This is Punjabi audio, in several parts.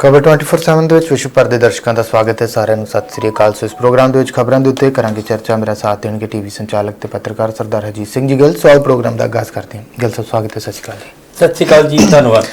ਖਬਰ 24/7 ਦੇ ਵਿੱਚ ਵਿਸ਼ਵ ਭਰ ਦੇ ਦਰਸ਼ਕਾਂ ਦਾ ਸਵਾਗਤ ਹੈ। ਸਾਰਿਆਂ ਨੂੰ ਸਤਿ ਸ੍ਰੀ ਅਕਾਲ। ਸੋ ਇਸ ਪ੍ਰੋਗਰਾਮ ਦੇ ਵਿੱਚ ਖਬਰਾਂ ਦੇ ਉੱਤੇ ਕਰਾਂਗੇ ਚਰਚਾ। ਮੇਰਾ ਸਾਥ ਦੇਣਗੇ ਟੀਵੀ ਸੰਚਾਲਕ ਤੇ ਪੱਤਰਕਾਰ ਸਰਦਾਰ ਹਰਜੀਤ ਸਿੰਘ ਜੀ ਗਿੱਲ। ਸੋ ਆਓ ਪ੍ਰੋਗਰਾਮ ਦਾ ਆਗਾਜ਼ ਕਰਦੇ ਹਾਂ। ਗਿੱਲ ਸਾਹਿਬ ਸਵਾਗਤ ਹੈ। ਸਤਿ ਸ਼੍ਰੀ ਅਕਾਲ ਜੀ। ਸਤਿ ਸ਼੍ਰੀ ਅਕਾਲ ਜੀ। ਧੰਨਵਾਦ।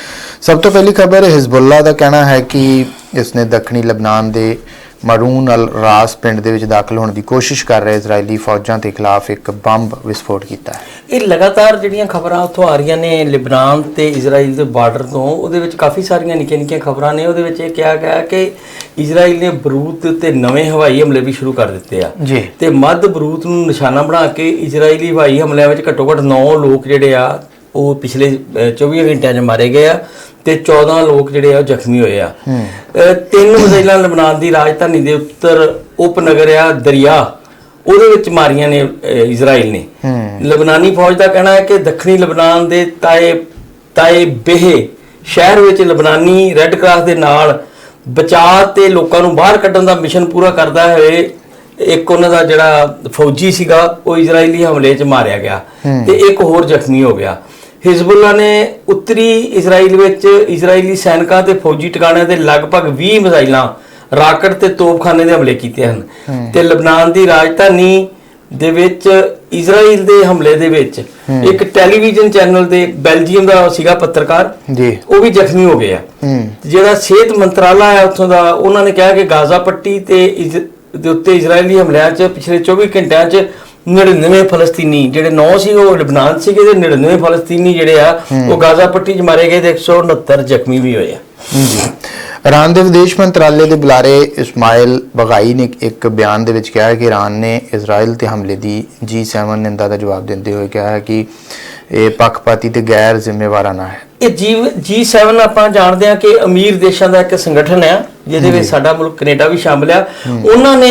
ਸਭ ਤੋਂ ਪਹਿਲੀ ਖਬਰ ਹਿਜ਼ਬੁੱਲਾ ਦਾ ਕਹਿਣਾ ਹੈ ਕਿ ਇਸਨੇ ਦੱਖਣੀ ਲਬਨਾਨ ਦੇ ਮਰੂਨ ਅਲ ਰਾਸ ਪਿੰਡ ਦੇ ਵਿੱਚ ਦਾਖਲ ਹੋਣ ਦੀ ਕੋਸ਼ਿਸ਼ ਕਰ ਰਹੇ ਇਜ਼ਰਾਈਲੀ ਫੌਜਾਂ ਦੇ ਖਿਲਾਫ ਇੱਕ ਬੰਬ ਵਿਸਫੋਟ ਕੀਤਾ ਹੈ। ਇਹ ਲਗਾਤਾਰ ਜਿਹੜੀਆਂ ਖਬਰਾਂ ਉੱਥੋਂ ਆ ਰਹੀਆਂ ਨੇ ਲਿਬਨਾਨ ਤੇ ਇਜ਼ਰਾਈਲ ਦੇ ਬਾਰਡਰ ਤੋਂ ਉਹਦੇ ਵਿੱਚ ਕਾਫੀ ਸਾਰੀਆਂ ਨਿੱਕੀਆਂ ਨਿੱਕੀਆਂ ਖਬਰਾਂ ਨੇ ਉਹਦੇ ਵਿੱਚ ਇਹ ਕਿਹਾ ਗਿਆ ਕਿ ਇਜ਼ਰਾਈਲ ਨੇ ਬਰੂਤ ਉੱਤੇ ਨਵੇਂ ਹਵਾਈ ਹਮਲੇ ਵੀ ਸ਼ੁਰੂ ਕਰ ਦਿੱਤੇ ਆ। ਜੀ। ਤੇ ਮੱਧ ਬਰੂਤ ਨੂੰ ਨਿਸ਼ਾਨਾ ਬਣਾ ਕੇ ਇਜ਼ਰਾਈਲੀ ਹਵਾਈ ਹਮਲਿਆਂ ਵਿੱਚ ਘੱਟੋ ਘੱਟ 9 ਲੋਕ ਜਿਹੜੇ ਆ ਉਹ ਪਿਛਲੇ ਅਹ, 24 ਘੰਟਿਆਂ 'ਚ ਮਾਰੇ ਗਏ ਆ। ਤੇ 14 ਲੋਕ ਜਿਹੜੇ ਆ ਜ਼ਖਮੀ ਹੋਏ ਆ। ਤਿੰਨ ਮਜ਼ਾਈਲਾਂ ਲਬਨਾਨ ਦੀ ਰਾਜਧਾਨੀ ਦੇ ਉੱਤਰ ਉਪਨਗਰ ਆ ਦਰਿਆ। ਉਹਦੇ ਵਿੱਚ ਮਾਰੀਆਂ ਨੇ ਇਜ਼ਰਾਈਲ ਨੇ। ਲਬਨਾਨੀ ਫੌਜ ਦਾ ਕਹਿਣਾ ਹੈ ਕਿ ਦੱਖਣੀ ਲਬਨਾਨ ਦੇ ਤਾਏ ਤਾਏ ਬੇਹ ਸ਼ਹਿਰ ਵਿੱਚ ਲਬਨਾਨੀ ਰੈੱਡ ਕਰਾਸ ਦੇ ਨਾਲ ਬਚਾਅ ਤੇ ਲੋਕਾਂ ਨੂੰ ਬਾਹਰ ਕੱਢਣ ਦਾ ਮਿਸ਼ਨ ਪੂਰਾ ਕਰਦਾ ਹੋਏ ਇੱਕ ਉਹਨਾਂ ਦਾ ਜਿਹੜਾ ਫੌਜੀ ਸੀਗਾ ਉਹ ਇਜ਼ਰਾਈਲੀ ਹਮਲੇ 'ਚ ਮਾਰਿਆ ਗਿਆ। ਤੇ ਇੱਕ ਹੋਰ ਜ਼ਖਮੀ ਹੋ ਗਿਆ। ਹਿਜ਼ਬੁੱਲਾ ਨੇ ਉੱਤਰੀ ਇਜ਼ਰਾਈਲ ਵਿੱਚ ਇਜ਼ਰਾਈਲੀ ਸੈਨਿਕਾਂ ਤੇ ਫੌਜੀ ਟਿਕਾਣਿਆਂ ਤੇ ਲਗਭਗ 20 ਮਿਜ਼ਾਈਲਾਂ ਰਾਕਟ ਤੇ ਤੋਪਖਾਨੇ ਦੇ ਹਮਲੇ ਕੀਤੇ ਹਨ। ਤੇ ਲਬਨਾਨ ਦੀ ਰਾਜਧਾਨੀ ਦੇ ਵਿੱਚ ਇਜ਼ਰਾਈਲ ਦੇ ਹਮਲੇ ਦੇ ਵਿੱਚ ਇੱਕ ਟੈਲੀਵਿਜ਼ਨ ਚੈਨਲ ਦੇ ਬੈਲਜੀਅਮ ਦਾ ਸੀਗਾ ਪੱਤਰਕਾਰ। ਜੀ। ਉਹ ਵੀ ਜ਼ਖਮੀ ਹੋ ਗਏ ਆ। ਹੂੰ। ਤੇ ਜਿਹੜਾ ਸਿਹਤ ਮੰਤਰਾਲਾ ਹੈ ਉੱਥੋਂ ਦਾ ਉਹਨਾਂ ਨੇ ਕਿਹਾ ਕਿ ਗਾਜ਼ਾ ਪੱਟੀ ਤੇ ਦੇ ਉੱਤੇ ਇਜ਼ਰਾਈਲੀ ਹਮਲਿਆਂ 'ਚ ਪਿਛਲੇ 24 ਘੰਟਿਆਂ 'ਚ 99 ਫਲਸਤੀਨੀ ਜਿਹੜੇ 9 ਸੀ ਉਹ ਲਿਬਨਾਨ ਸੀਗੇ ਤੇ 99 ਫਲਸਤੀਨੀ ਜਿਹੜੇ ਆ ਉਹ ਗਾਜ਼ਾ ਪੱਟੀ 'ਚ ਮਾਰੇ ਗਏ ਤੇ 169 ਜ਼ਖਮੀ ਵੀ ਹੋਏ ਆ। ਜੀ ਇਰਾਨ ਦੇ ਵਿਦੇਸ਼ ਮੰਤਰਾਲੇ ਦੇ ਬੁਲਾਰੇ ਇਸਮਾਇਲ ਬਗਾਈ ਨੇ ਇੱਕ ਬਿਆਨ ਦੇ ਵਿੱਚ ਕਿਹਾ ਹੈ ਕਿ ਇਰਾਨ ਨੇ ਇਜ਼ਰਾਈਲ ਤੇ ਹਮਲੇ ਦੀ G7 ਨਿੰਦਾ ਦਾ ਜਵਾਬ ਦਿੰਦੇ ਹੋਏ ਕਿਹਾ ਹੈ ਕਿ ਇਹ ਪੱਖਪਾਤੀ ਤੇ ਗੈਰ ਜ਼ਿੰਮੇਵਾਰਾਨਾ ਹੈ। ਇਹ ਜੀ G7 ਆਪਾਂ ਜਾਣਦੇ ਹਾਂ ਕਿ ਅਮੀਰ ਦੇਸ਼ਾਂ ਦਾ ਇੱਕ ਸੰਗਠਨ ਹੈ ਜਿਹਦੇ ਵਿੱਚ ਸਾਡਾ ਮੁਲਕ ਕੈਨੇਡਾ ਵੀ ਸ਼ਾਮਲ ਆ। ਉਹਨਾਂ ਨੇ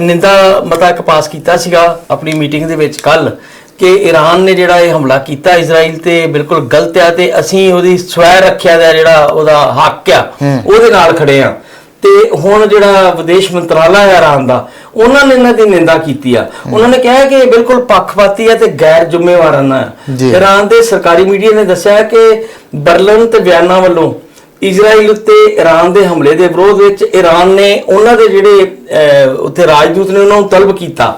ਨਿੰਦਾ ਮਤਾ ਇੱਕ ਪਾਸ ਕੀਤਾ ਸੀਗਾ ਆਪਣੀ ਮੀਟਿੰਗ ਦੇ ਵਿੱਚ ਕੱਲ ਕਿ ਈਰਾਨ ਨੇ ਜਿਹੜਾ ਇਹ ਹਮਲਾ ਕੀਤਾ ਇਜ਼ਰਾਈਲ ਤੇ ਬਿਲਕੁਲ ਗਲਤ ਆ ਤੇ ਅਸੀਂ ਉਹਦੀ ਸਵੈ ਰੱਖਿਆ ਦਾ ਜਿਹੜਾ ਉਹਦਾ ਹੱਕ ਆ ਉਹਦੇ ਨਾਲ ਖੜੇ ਆ। ਤੇ ਹੁਣ ਜਿਹੜਾ ਵਿਦੇਸ਼ ਮੰਤਰਾਲਾ ਹੈ ਇਰਾਨ ਦਾ ਉਹਨਾਂ ਨੇ ਇਹਨਾਂ ਦੀ ਨਿੰਦਾ ਕੀਤੀ ਆ। ਉਹਨਾਂ ਨੇ ਕਿਹਾ ਕਿ ਇਹ ਬਿਲਕੁਲ ਪੱਖਪਾਤੀ ਹੈ ਤੇ ਗੈਰ ਜ਼ਿੰਮੇਵਾਰਾਨਾ ਹੈ ਜੀ। ਇਰਾਨ ਦੇ ਸਰਕਾਰੀ ਮੀਡੀਆ ਨੇ ਦੱਸਿਆ ਕਿ ਬਰਲਿਨ ਤੇ ਵਿਆਨਾ ਵੱਲੋਂ ਇਜ਼ਰਾਈਲ ਉੱਤੇ ਇਰਾਨ ਦੇ ਹਮਲੇ ਦੇ ਵਿਰੋਧ ਵਿੱਚ ਇਰਾਨ ਨੇ ਉਹਨਾਂ ਦੇ ਜਿਹੜੇ ਉੱਥੇ ਰਾਜਦੂਤ ਨੇ ਉਹਨਾਂ ਨੂੰ ਤਲਬ ਕੀਤਾ।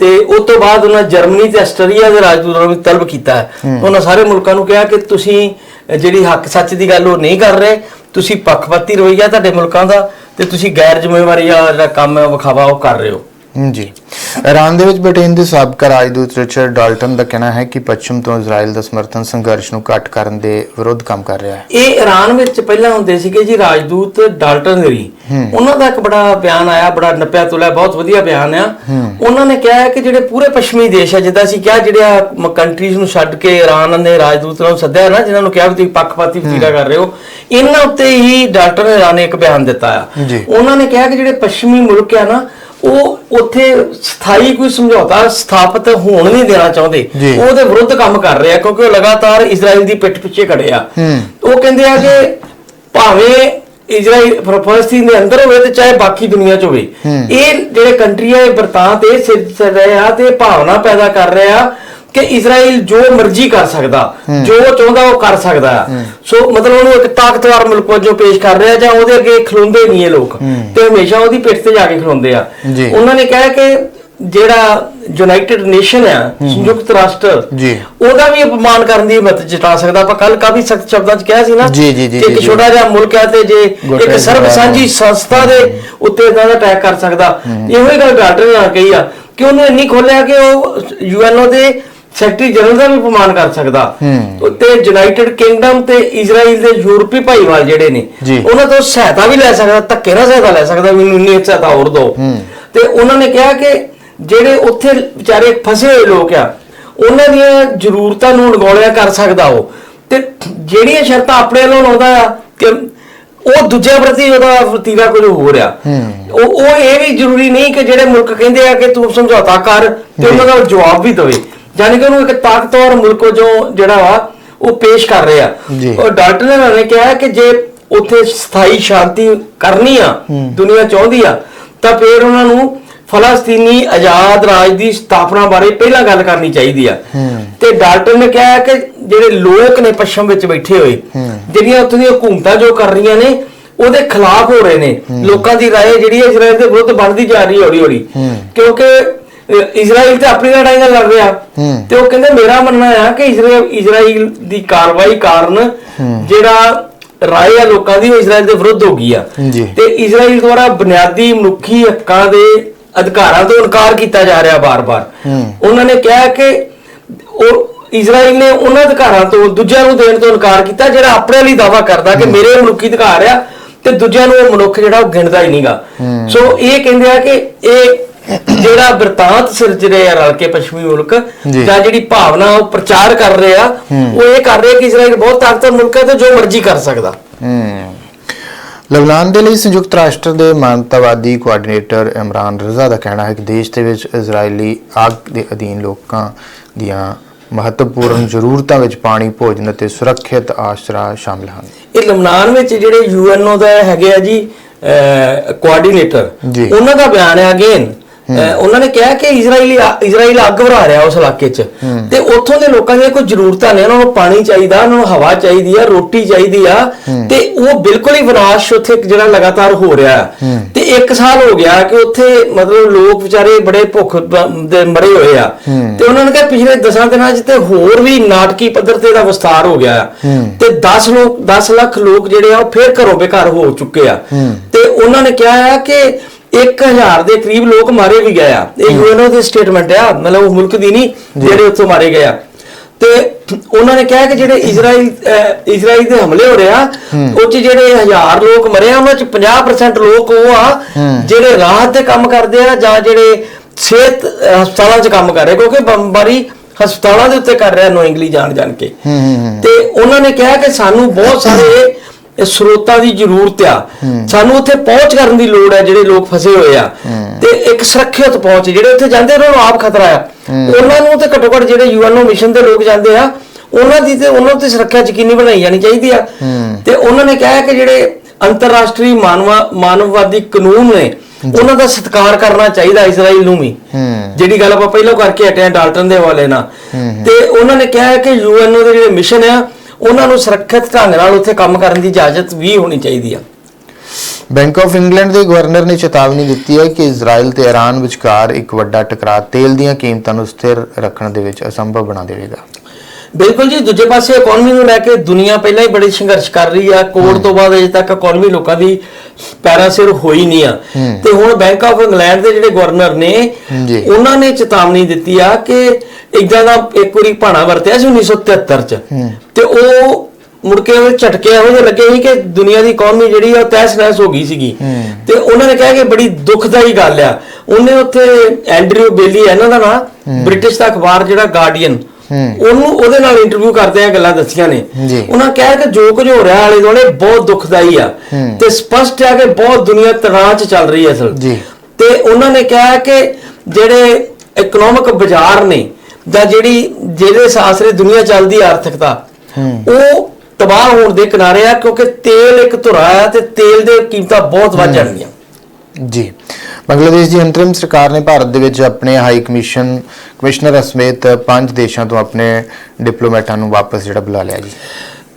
ਤੇ ਉਸ ਤੋਂ ਬਾਅਦ ਉਹਨਾਂ ਜਰਮਨੀ ਤੇ ਆਸਟਰੀਆ ਦੇ ਰਾਜਦੂਤਾਂ ਨੂੰ ਤਲਬ ਕੀਤਾ ਉਹਨਾਂ ਸਾਰੇ ਮੁਲਕਾਂ ਨੂੰ ਕਿਹਾ ਕਿ ਤੁਸੀਂ ਜਿਹੜੀ ਹੱਕ ਸੱਚ ਦੀ ਗੱਲ ਉਹ ਨਹੀਂ ਕਰ ਰਹੇ ਤੁਸੀਂ ਪੱਖਪਾਤੀ ਰਵਈਆ ਤੁਹਾਡੇ ਮੁਲਕਾਂ ਦਾ ਤੇ ਤੁਸੀਂ ਗੈਰ ਜ਼ਿੰਮੇਵਾਰੀ ਵਾਲਾ ਜਿਹੜਾ ਕੰਮ ਹੈ ਵਿਖਾਵਾ ਉਹ ਕਰ ਰਹੇ ਹੋ। ਜੀ। ਇਰਾਨ ਦੇ ਵਿੱਚ ਬ੍ਰਿਟੇਨ ਦੇ ਸਾਬਕਾ ਰਾਜਦੂਤ ਰਿਚਰਡ ਡਾਲਟਨ ਦਾ ਕਹਿਣਾ ਹੈ ਕਿ ਪੱਛਮ ਤੋਂ ਇਜ਼ਰਾਈਲ ਦਾ ਸਮਰਥਨ ਸੰਘਰਸ਼ ਨੂੰ ਘੱਟ ਕਰਨ ਦੇ ਵਿਰੁੱਧ ਕੰਮ ਕਰ ਰਿਹਾ ਹੈ। ਇਹ ਇਰਾਨ ਵਿੱਚ ਪਹਿਲਾਂ ਹੁੰਦੇ ਸੀਗੇ ਜੀ ਰਾਜਦੂਤ ਡਾਲਟਨ ਗਰੀ ਉਹਨਾਂ ਦਾ ਇੱਕ ਬੜਾ ਬਿਆਨ ਆਇਆ ਬੜਾ ਨੱਪਿਆ ਤੁਲਿਆ ਬਹੁਤ ਵਧੀਆ ਬਿਆਨ ਆ। ਉਹਨਾਂ ਨੇ ਕਿਹਾ ਕਿ ਜਿਹੜੇ ਪੂਰੇ ਪੱਛਮੀ ਦੇਸ਼ ਆ ਜਿੱਦਾਂ ਅਸੀਂ ਕਿਹਾ ਜਿਹੜਿਆ ਕੰਟਰੀਜ਼ ਨੂੰ ਛੱਡ ਕੇ ਇਰਾਨ ਨੇ ਰਾਜਦੂਤਾਂ ਨੂੰ ਸੱਦਿਆ ਨਾ ਜਿਨ੍ਹਾਂ ਨੂੰ ਕਿਹਾ ਵੀ ਤੁਸੀਂ ਪੱਖਪਾਤੀ ਵਤੀਰਾ ਕਰ ਰਹੇ ਹੋ ਇਹਨਾਂ ਉੱਤੇ ਹੀ ਡਾਲਟਨ ਇਰਾਨ ਨੇ ਇੱਕ ਬਿਆਨ ਦਿੱਤਾ ਆ। ਉਹਨਾਂ ਨੇ ਕਿਹਾ ਕਿ ਜਿਹੜੇ ਪੱਛਮੀ ਮੁਲਕ ਆ ਨਾ ਉਹ ਉੱਥੇ ਸਥਾਈ ਕੋਈ ਸਮਝੌਤਾ ਸਥਾਪਿਤ ਹੋਣ ਨਹੀਂ ਦੇਣਾ ਚਾਹੁੰਦੇ। ਉਹਦੇ ਵਿਰੁੱਧ ਕੰਮ ਕਰ ਰਹੇ ਆ ਕਿਉਂਕਿ ਉਹ ਲਗਾਤਾਰ ਇਜ਼ਰਾਈਲ ਦੀ ਪਿੱਠ ਪਿੱਛੇ ਖੜੇ ਆ। ਉਹ ਕਹਿੰਦੇ ਆ ਕਿ ਭਾਵੇਂ ਇਜ਼ਰਾਈਲ ਫਲਸਤੀਨ ਦੇ ਅੰਦਰ ਹੋਵੇ ਤੇ ਚਾਹੇ ਬਾਕੀ ਦੁਨੀਆ 'ਚ ਹੋਵੇ। ਇਹ ਜਿਹੜੇ ਕੰਟਰੀ ਆ ਇਹ ਬਰਤਾਂਤ ਇਹ ਸਿਰ ਸਿਰ ਰਹੇ ਆ ਤੇ ਭਾਵਨਾ ਪੈਦਾ ਕਰ ਰਹੇ ਆ। ਕਿ ਇਜ਼ਰਾਈਲ ਜੋ ਮਰਜ਼ੀ ਕਰ ਸਕਦਾ ਜੋ ਚਾਹੁੰਦਾ ਉਹ ਕਰ ਸਕਦਾ। ਸੋ ਮਤਲਬ ਉਹਨੂੰ ਇੱਕ ਤਾਕਤਵਰ ਮੁਲਕ ਵਜੋਂ ਪੇਸ਼ ਕਰ ਰਿਹਾ ਜਾਂ ਉਹਦੇ ਅੱਗੇ ਖਲੋਂਦੇ ਨਹੀਂ ਇਹ ਲੋਕ ਤੇ ਹਮੇਸ਼ਾ ਉਹਦੀ ਪਿੱਠ ਤੇ ਜਾ ਕੇ ਖਲੋਂਦੇ ਆ। ਉਹਨਾਂ ਨੇ ਕਿਹਾ ਕਿ ਜਿਹੜਾ ਯੂਨਾਈਟਿਡ ਨੇਸ਼ਨ ਆ ਸੰਯੁਕਤ ਰਾਸ਼ਟਰ ਜੀ। ਉਹਦਾ ਵੀ ਅਪਮਾਨ ਕਰਨ ਦੀ ਹਿੰਮਤ ਜਤਾ ਸਕਦਾ। ਆਪਾਂ ਕੱਲ ਕਾਫੀ ਸਖਤ ਸ਼ਬਦਾਂ 'ਚ ਕਿਹਾ ਸੀ ਨਾ ਜੀ, ਜੀ, ਜੀ, ਕਿ ਇੱਕ। ਛੋਟਾ ਜਿਹਾ ਮੁਲਕ ਹੈ ਤੇ ਜੇ ਇੱਕ ਸਰਬ ਸਾਂਝੀ ਸੰਸਥਾ ਦੇ ਉੱਤੇ ਦਾ ਅਟੈਕ ਕਰ ਸਕਦਾ। ਇਹੋ ਹੀ ਗੱਲ ਡਾਕਟਰ ਨੇ ਕਹੀ ਆ ਕਿ ਉਹਨੂੰ ਇੰਨੀ ਖੋਲਿਆ ਕਿ ਉਹ ਯੂਐਨਓ ਦੇ ਸੈਕਟਰੀ ਜਨਰਲ ਦਾ ਵੀ ਅਪਮਾਨ ਕਰ ਸਕਦਾ। ਤੇ ਯੂਨਾਈਟਿਡ ਕਿੰਗਡਮ ਤੇ ਇਜ਼ਰਾਈਲ ਦੇ ਯੂਰਪੀ ਭਾਈਵਾਲ ਜਿਹੜੇ ਨੇ। ਉਹਨਾਂ ਤੋਂ ਸਹਾਇਤਾ ਵੀ ਲੈ ਸਕਦਾ ਧੱਕੇ ਨਾਲ ਸਹਾਇਤਾ ਲੈ ਸਕਦਾ ਮੈਨੂੰ ਇੰਨੀ ਸਹਾਇਤਾ ਹੋਰ ਦਿਓ। ਤੇ ਉਹਨਾਂ ਨੇ ਕਿਹਾ ਕਿ ਜਿਹੜੇ ਉੱਥੇ ਵਿਚਾਰੇ ਫਸੇ ਹੋਏ ਲੋਕ ਆ ਉਹਨਾਂ ਦੀਆਂ ਜ਼ਰੂਰਤਾਂ ਨੂੰ ਅਣਗੌਲਿਆ ਕਰ ਸਕਦਾ ਉਹ। ਤੇ ਜਿਹੜੀਆਂ ਸ਼ਰਤਾਂ ਆਪਣੇ ਵੱਲੋਂ ਲਾਉਂਦਾ ਆ ਕਿ ਉਹ ਦੂਜਿਆਂ ਪ੍ਰਤੀ ਉਹਦਾ ਵਤੀਰਾ ਕੁਝ ਹੋ। ਰਿਹਾ ਉਹ ਉਹ ਇਹ ਵੀ ਜ਼ਰੂਰੀ ਨਹੀਂ ਕਿ ਜਿਹੜੇ ਮੁਲਕ ਕਹਿੰਦੇ ਆ ਕਿ ਤੂੰ ਸਮਝੌਤਾ ਕਰ ਤੇ ਉਹਨਾਂ ਦਾ ਜਵਾਬ ਵੀ ਦੇਵੇ। ਯਾਨੀ ਕਿ ਉਹਨੂੰ ਇੱਕ ਤਾਕਤਵਰ ਮੁਲਕ ਵਜੋਂ ਜਿਹੜਾ ਵਾ ਉਹ ਪੇਸ਼ ਕਰ ਰਿਹਾ ਜੀ। ਔਰ ਡਾਕਟਰ ਨੇ ਕਿਹਾ ਕਿ ਜੇ ਉੱਥੇ ਸਥਾਈ ਸ਼ਾਂਤੀ ਕਰਨੀ ਆ ਦੁਨੀਆ ਚਾਹੁੰਦੀ ਆ ਤਾਂ ਫਿਰ ਉਹਨਾਂ ਨੂੰ ਫਲਸਤੀਨੀ ਆਜ਼ਾਦ ਰਾਜ ਦੀ ਸਥਾਪਨਾ ਬਾਰੇ ਪਹਿਲਾਂ ਗੱਲ ਕਰਨੀ ਚਾਹੀਦੀ ਆ ਤੇ ਡਾਕਟਰ ਨੇ ਕਿਹਾ ਕਿ ਜਿਹੜੇ ਲੋਕ ਨੇ ਪੱਛਮ ਵਿੱਚ ਬੈਠੇ ਹੋਏ ਜਿਹੜੀਆਂ ਉੱਥੋਂ ਦੀਆਂ ਹਕੂਮਤਾਂ ਜੋ ਕਰ ਰਹੀਆਂ ਨੇ ਉਹਦੇ ਖਿਲਾਫ ਹੋ ਰਹੇ ਨੇ ਲੋਕਾਂ ਦੀ رائے ਜਿਹੜੀ ਹੈ ਇਜ਼ਰਾਈਲ ਦੇ ਵਿਰੁੱਧ ਬਣਦੀ ਜਾ ਰਹੀ ਹੈ ਹੌਲੀ ਹੌਲੀ ਕਿਉਂਕਿ ਅ, ਇਜ਼ਰਾਈਲ ਤੇ ਆਪਣੀ ਲੜਾਈ ਨਾਲ ਲੜ ਰਿਹਾ। ਤੇ ਉਹ ਕਹਿੰਦੇ ਮੇਰਾ ਮੰਨਣਾ ਆ ਕਿ ਇਜ਼ਰਾਈਲ ਇਜ਼ਰਾਈਲ ਦੀ ਕਾਰਵਾਈ ਕਾਰਨ ਜਿਹੜਾ ਰਾਏ ਆ ਲੋਕਾਂ ਦੀ ਇਜ਼ਰਾਈਲ ਦੇ ਵਿਰੁੱਧ ਹੋ ਗਈ ਆ। ਤੇ ਇਜ਼ਰਾਈਲ ਦੁਆਰਾ ਬੁਨਿਆਦੀ ਮਨੁੱਖੀ ਹੱਕਾਂ ਦੇ ਅਧਿਕਾਰਾਂ ਤੋਂ ਇਨਕਾਰ ਕੀਤਾ ਜਾ ਰਿਹਾ ਬਾਰ-ਬਾਰ। ਉਹਨਾਂ ਨੇ ਕਿਹਾ ਕਿ ਉਹ ਇਜ਼ਰਾਈਲ ਨੇ ਉਹਨਾਂ ਅਧਿਕਾਰਾਂ ਤੋਂ ਦੂਜਿਆਂ ਨੂੰ ਦੇਣ ਤੋਂ ਇਨਕਾਰ ਕੀਤਾ ਜਿਹੜਾ ਆਪਣੇ ਲਈ ਦਾਵਾ ਕਰਦਾ ਕਿ ਮੇਰੇ ਮਨੁੱਖੀ ਅਧਿਕਾਰ ਆ ਤੇ ਦੂਜਿਆਂ ਨੂੰ ਉਹ ਮਨੁੱਖ ਜਿਹੜਾ ਉਹ ਗਿਣਦਾ ਹੀ ਨਹੀਂਗਾ ਸੋ ਇਹ ਕਹਿੰਦੇ ਆ ਕਿ ਇਹ ਜਿਹੜਾ ਵਰਤਾਂਤ ਸਿਰਜ ਰਹੇ ਆ ਰਲ ਕੇ ਪੱਛਮੀ ਮੁਲਕ ਜੀ। ਜਿਹੜੀ ਭਾਵਨਾ ਉਹ ਪ੍ਰਚਾਰ ਕਰ ਰਹੇ ਆ ਉਹ ਇਹ ਕਰ ਰਹੇ ਕਿ ਇਜ਼ਰਾਈਲ ਬਹੁਤ ਤਾਕਤਵਰ ਮੁਲਕ ਹੈ ਤੇ ਜੋ ਮਰਜ਼ੀ ਕਰ ਸਕਦਾ ਲਬਨਾਨ ਦੇ ਲਈ ਸੰਯੁਕਤ ਰਾਸ਼ਟਰ ਦੇ ਮਾਨਵਤਾਵਾਦੀ ਕੋਆਰਡੀਨੇਟਰ ਇਮਰਾਨ ਰਜ਼ਾ ਦਾ ਕਹਿਣਾ ਹੈ ਕਿ ਦੇਸ਼ ਦੇ ਵਿੱਚ ਇਜ਼ਰਾਈਲੀ ਆਗ ਦੇ ਅਧੀਨ ਲੋਕਾਂ ਦੀਆਂ ਮਹੱਤਵਪੂਰਨ ਜ਼ਰੂਰਤਾਂ ਵਿੱਚ ਪਾਣੀ ਭੋਜਨ ਅਤੇ ਸੁਰੱਖਿਅਤ ਆਸਰਾ ਸ਼ਾਮਲ ਹਨ ਇਹ ਲਬਨਾਨ ਵਿੱਚ ਜਿਹੜੇ ਯੂਐਨਓ ਦਾ ਹੈਗੇ ਆ ਜੀ ਕੋਆਰਡੀਨੇਟਰ। ਉਹਨਾਂ ਦਾ ਬਿਆਨ ਹੈ ਅਗੇਨ ਉਹਨਾਂ ਨੇ ਕਿਹਾ ਕਿ ਇਜ਼ਰਾਈਲੀ ਇਜ਼ਰਾਈਲ ਅੱਗ ਵਰਾ ਰਿਹਾ ਉਸ ਇਲਾਕੇ 'ਚ। ਤੇ ਉੱਥੋਂ ਦੇ ਲੋਕਾਂ ਦੀਆਂ ਕੋਈ ਜ਼ਰੂਰਤਾਂ ਨੇ ਉਹਨਾਂ ਨੂੰ ਪਾਣੀ ਚਾਹੀਦਾ ਉਹਨਾਂ ਨੂੰ ਹਵਾ ਚਾਹੀਦੀ ਆ ਰੋਟੀ ਚਾਹੀਦੀ ਆ। ਤੇ ਉਹ ਬਿਲਕੁਲ ਹੀ ਵਿਨਾਸ਼ ਉੱਥੇ ਜਿਹੜਾ ਲਗਾਤਾਰ ਹੋ ਰਿਹਾ। ਤੇ ਇੱਕ ਸਾਲ ਹੋ ਗਿਆ ਕਿ ਉੱਥੇ ਮਤਲਬ ਲੋਕ ਵਿਚਾਰੇ ਬੜੇ ਭੁੱਖ ਦੇ ਮਰੇ ਹੋਏ ਆ। ਤੇ ਉਹਨਾਂ ਨੇ ਕਿਹਾ ਪਿਛਲੇ 10 ਦਿਨਾਂ 'ਚ ਤੇ ਹੋਰ ਵੀ ਨਾਟਕੀ ਪੱਧਰ ਤੇ ਦਾ ਵਿਸਥਾਰ ਹੋ ਗਿਆ। ਤੇ 10 ਲੋਕ 10 ਲੱਖ ਲੋਕ ਜਿਹੜੇ ਆ ਉਹ ਫੇਰ ਘਰੋਂ ਬੇਘਰ ਹੋ ਚੁੱਕੇ ਆ। ਤੇ ਉਹਨਾਂ ਨੇ ਕਿਹਾ ਆ ਕਿ 1000 ਦੇ ਕਰੀਬ ਲੋਕ ਮਾਰੇ ਵੀ ਗਏ ਆ। ਇਹ ਯੂਐਨਓ ਦੀ ਸਟੇਟਮੈਂਟ ਆ ਮਤਲਬ ਉਹ ਮੁਲਕ ਦੀ ਨਹੀਂ ਜਿਹੜੇ ਉੱਥੋਂ ਮਾਰੇ ਗਏ ਆ। ਤੇ ਉਹਨਾਂ ਨੇ ਕਿਹਾ ਕਿ ਜਿਹੜੇ ਇਜ਼ਰਾਈਲ ਇਜ਼ਰਾਈਲ ਦੇ ਹਮਲੇ ਹੋ ਰਿਹਾ ਉਹ ਚ ਜਿਹੜੇ 1000 ਲੋਕ ਮਰੇ ਆ ਉਹਨਾਂ ਚ 50% ਲੋਕ ਉਹ ਆ ਜਿਹੜੇ ਰਾਹਤ ਦੇ ਕੰਮ ਕਰਦੇ ਆ ਜਾਂ ਜਿਹੜੇ ਸਿਹਤ ਹਸਪਤਾਲਾਂ 'ਚ ਕੰਮ ਕਰ ਰਹੇ ਕਿਉਂਕਿ ਬੰਬਾਰੀ ਹਸਪਤਾਲਾਂ ਦੇ ਉੱਤੇ ਕਰ ਰਿਹਾ ਨੋਇੰਗਲੀ ਜਾਣ ਜਾਣ ਕੇ ਤੇ ਉਹਨਾਂ ਨੇ ਕਿਹਾ ਕਿ ਸਾਨੂੰ ਬਹੁਤ ਸਾਰੇ ਇਹ ਸਰੋਤਾਂ ਦੀ ਜ਼ਰੂਰਤ ਆ। ਸਾਨੂੰ ਉੱਥੇ ਪਹੁੰਚ ਕਰਨ ਦੀ ਲੋੜ ਹੈ ਜਿਹੜੇ ਲੋਕ ਫਸੇ ਹੋਏ ਆ। ਤੇ ਇੱਕ ਸੁਰੱਖਿਅਤ ਪਹੁੰਚ ਜਿਹੜੇ ਉੱਥੇ ਜਾਂਦੇ ਉਹਨਾਂ ਨੂੰ ਆਪ ਖਤਰਾ ਆ। ਉਹਨਾਂ ਨੂੰ ਤੇ ਘੱਟੋ ਘੱਟ ਜਿਹੜੇ ਯੂਐਨਓ ਮਿਸ਼ਨ ਦੇ ਲੋਕ ਜਾਂਦੇ ਆ ਉਹਨਾਂ ਦੀ ਤੇ ਉਹਨਾਂ ਤੇ ਸੁਰੱਖਿਆ ਯਕੀਨੀ ਬਣਾਈ ਜਾਣੀ ਚਾਹੀਦੀ ਆ। ਤੇ ਉਹਨਾਂ ਨੇ ਕਿਹਾ ਕਿ ਜਿਹੜੇ ਅੰਤਰਰਾਸ਼ਟਰੀ ਮਾਨਵਾ ਮਾਨਵਵਾਦੀ ਕਾਨੂੰਨ ਨੇ ਉਹਨਾਂ ਦਾ ਸਤਿਕਾਰ ਕਰਨਾ ਚਾਹੀਦਾ ਇਜ਼ਰਾਈਲ ਨੂੰ ਵੀ। ਜਿਹੜੀ ਗੱਲ ਆਪਾਂ ਪਹਿਲਾਂ ਕਰਕੇ ਹਟੇ ਆ ਡਾਲਟਨ ਦੇ ਹਵਾਲੇ ਨਾਲ। ਤੇ ਉਹਨਾਂ ਨੇ ਕਿਹਾ ਕਿ ਯੂਐਨਓ ਦੇ ਜਿਹੜੇ ਮਿਸ਼ਨ ਆ ਉਹਨਾਂ ਨੂੰ ਸੁਰੱਖਿਅਤ ਢੰਗ ਨਾਲ ਉੱਥੇ ਕੰਮ ਕਰਨ ਦੀ ਇਜਾਜ਼ਤ ਵੀ ਹੋਣੀ ਚਾਹੀਦੀ ਆ। ਬੈਂਕ ਆਫ ਇੰਗਲੈਂਡ ਦੇ ਗਵਰਨਰ ਨੇ ਚੇਤਾਵਨੀ ਦਿੱਤੀ ਹੈ ਕਿ ਇਜ਼ਰਾਈਲ ਤੇ ਇਰਾਨ ਵਿਚਕਾਰ ਇੱਕ ਵੱਡਾ ਟਕਰਾਅ ਤੇਲ ਦੀਆਂ ਕੀਮਤਾਂ ਨੂੰ ਸਥਿਰ ਰੱਖਣ ਦੇ ਵਿੱਚ ਅਸੰਭਵ ਬਣਾ ਦੇਵੇਗਾ। ਬਿਲਕੁਲ ਜੀ ਦੂਜੇ ਪਾਸੇ ਇਕਨੋਮੀ ਨੂੰ ਲੈ ਕੇ ਦੁਨੀਆ ਪਹਿਲਾਂ ਹੀ ਬੜੀ ਸੰਘਰਸ਼ ਕਰ ਰਹੀ ਆ। ਕੋਵਿਡ ਤੋਂ ਬਾਅਦ ਅਜੇ ਤੱਕ ਇਕਨੋਮੀ ਲੋਕਾਂ ਦੀ ਪੈਰਾਂ ਸਿਰ ਹੋਈ ਨਹੀਂ ਆ। ਤੇ ਹੁਣ ਬੈਂਕ ਆਫ ਇੰਗਲੈਂਡ ਦੇ ਜਿਹੜੇ ਗਵਰਨਰ ਨੇ। ਉਹਨਾਂ ਨੇ ਚੇਤਾਵਨੀ ਦਿੱਤੀ ਆ ਕਿ ਇਦਾਂ ਦਾ ਇੱਕ ਵਾਰੀ ਭਾਣਾ ਵਰਤਿਆ ਸੀ 1973 ਚ। ਤੇ ਉਹ ਮੁੜ ਕੇ ਉਹ ਝਟਕੇ ਇਹੋ ਜਿਹੇ ਲੱਗੇ ਸੀ ਕਿ ਦੁਨੀਆ ਦੀ ਇਕਨੋਮੀ ਜਿਹੜੀ ਆ ਤਹਿਸ ਨਹਿਸ ਹੋ ਗਈ ਸੀਗੀ। ਤੇ ਉਹਨਾਂ ਨੇ ਕਿਹਾ ਕਿ ਬੜੀ ਦੁਖਦਾਈ ਗੱਲ ਆ। ਉਹਨੇ ਉੱਥੇ ਐਂਡਰਿਊ ਬੇਲੀ ਇਹਨਾਂ ਦਾ ਨਾਮ ਬ੍ਰਿਟਿਸ਼ ਦਾ ਅਖਬਾਰ ਜਿਹੜਾ ਗਾਰਡੀਅਨ ਉਹਨੂੰ ਉਹਦੇ ਨਾਲ ਇੰਟਰਵਿਊ ਕਰਦੇ ਆ ਗੱਲਾਂ ਦੱਸੀਆਂ ਨੇ। ਉਹਨਾਂ ਕਿਹਾ ਕਿ ਜੋ ਕੁਝ ਹੋ ਰਿਹਾ ਆਲੇ ਦੁਆਲੇ ਬਹੁਤ ਦੁਖਦਾਈ ਆ। ਤੇ ਸਪਸ਼ਟ ਹੈ ਕਿ ਬਹੁਤ ਦੁਨੀਆ ਤਣਾਅ 'ਚ ਚੱਲ ਰਹੀ ਹੈ ਅਸਲ। ਤੇ ਉਹਨਾਂ ਨੇ ਕਿਹਾ ਕਿ ਜਿਹੜੇ ਇਕਨੋਮਿਕ ਬਾਜ਼ਾਰ ਨੇ ਜਾਂ ਜਿਹੜੀ ਜਿਹਦੇ ਸਾਸਰੇ ਦੁਨੀਆ ਚੱਲਦੀ ਆਰਥਿਕਤਾ ਉਹ ਤਬਾਹ ਹੋਣ ਦੇ ਕਿਨਾਰੇ ਆ ਕਿਉਂਕਿ ਤੇਲ ਇੱਕ ਧੁਰਾ ਆ ਤੇ ਤੇਲ ਦੇ ਕੀਮਤਾਂ ਬਹੁਤ ਵੱਧ ਜਾਣਗੀਆਂ। ਜੀ। ਬੰਗਲਾਦੇਸ਼ ਦੀ ਅੰਤਰਿਮ ਸਰਕਾਰ ਨੇ ਭਾਰਤ ਦੇ ਵਿੱਚ ਆਪਣੇ ਹਾਈ ਕਮਿਸ਼ਨ ਕਮਿਸ਼ਨਰ ਸਮੇਤ ਪੰਜ ਦੇਸ਼ਾਂ ਤੋਂ ਆਪਣੇ ਡਿਪਲੋਮੈਟਾਂ ਨੂੰ ਵਾਪਸ ਜਿਹੜਾ ਬੁਲਾ ਲਿਆ ਜੀ।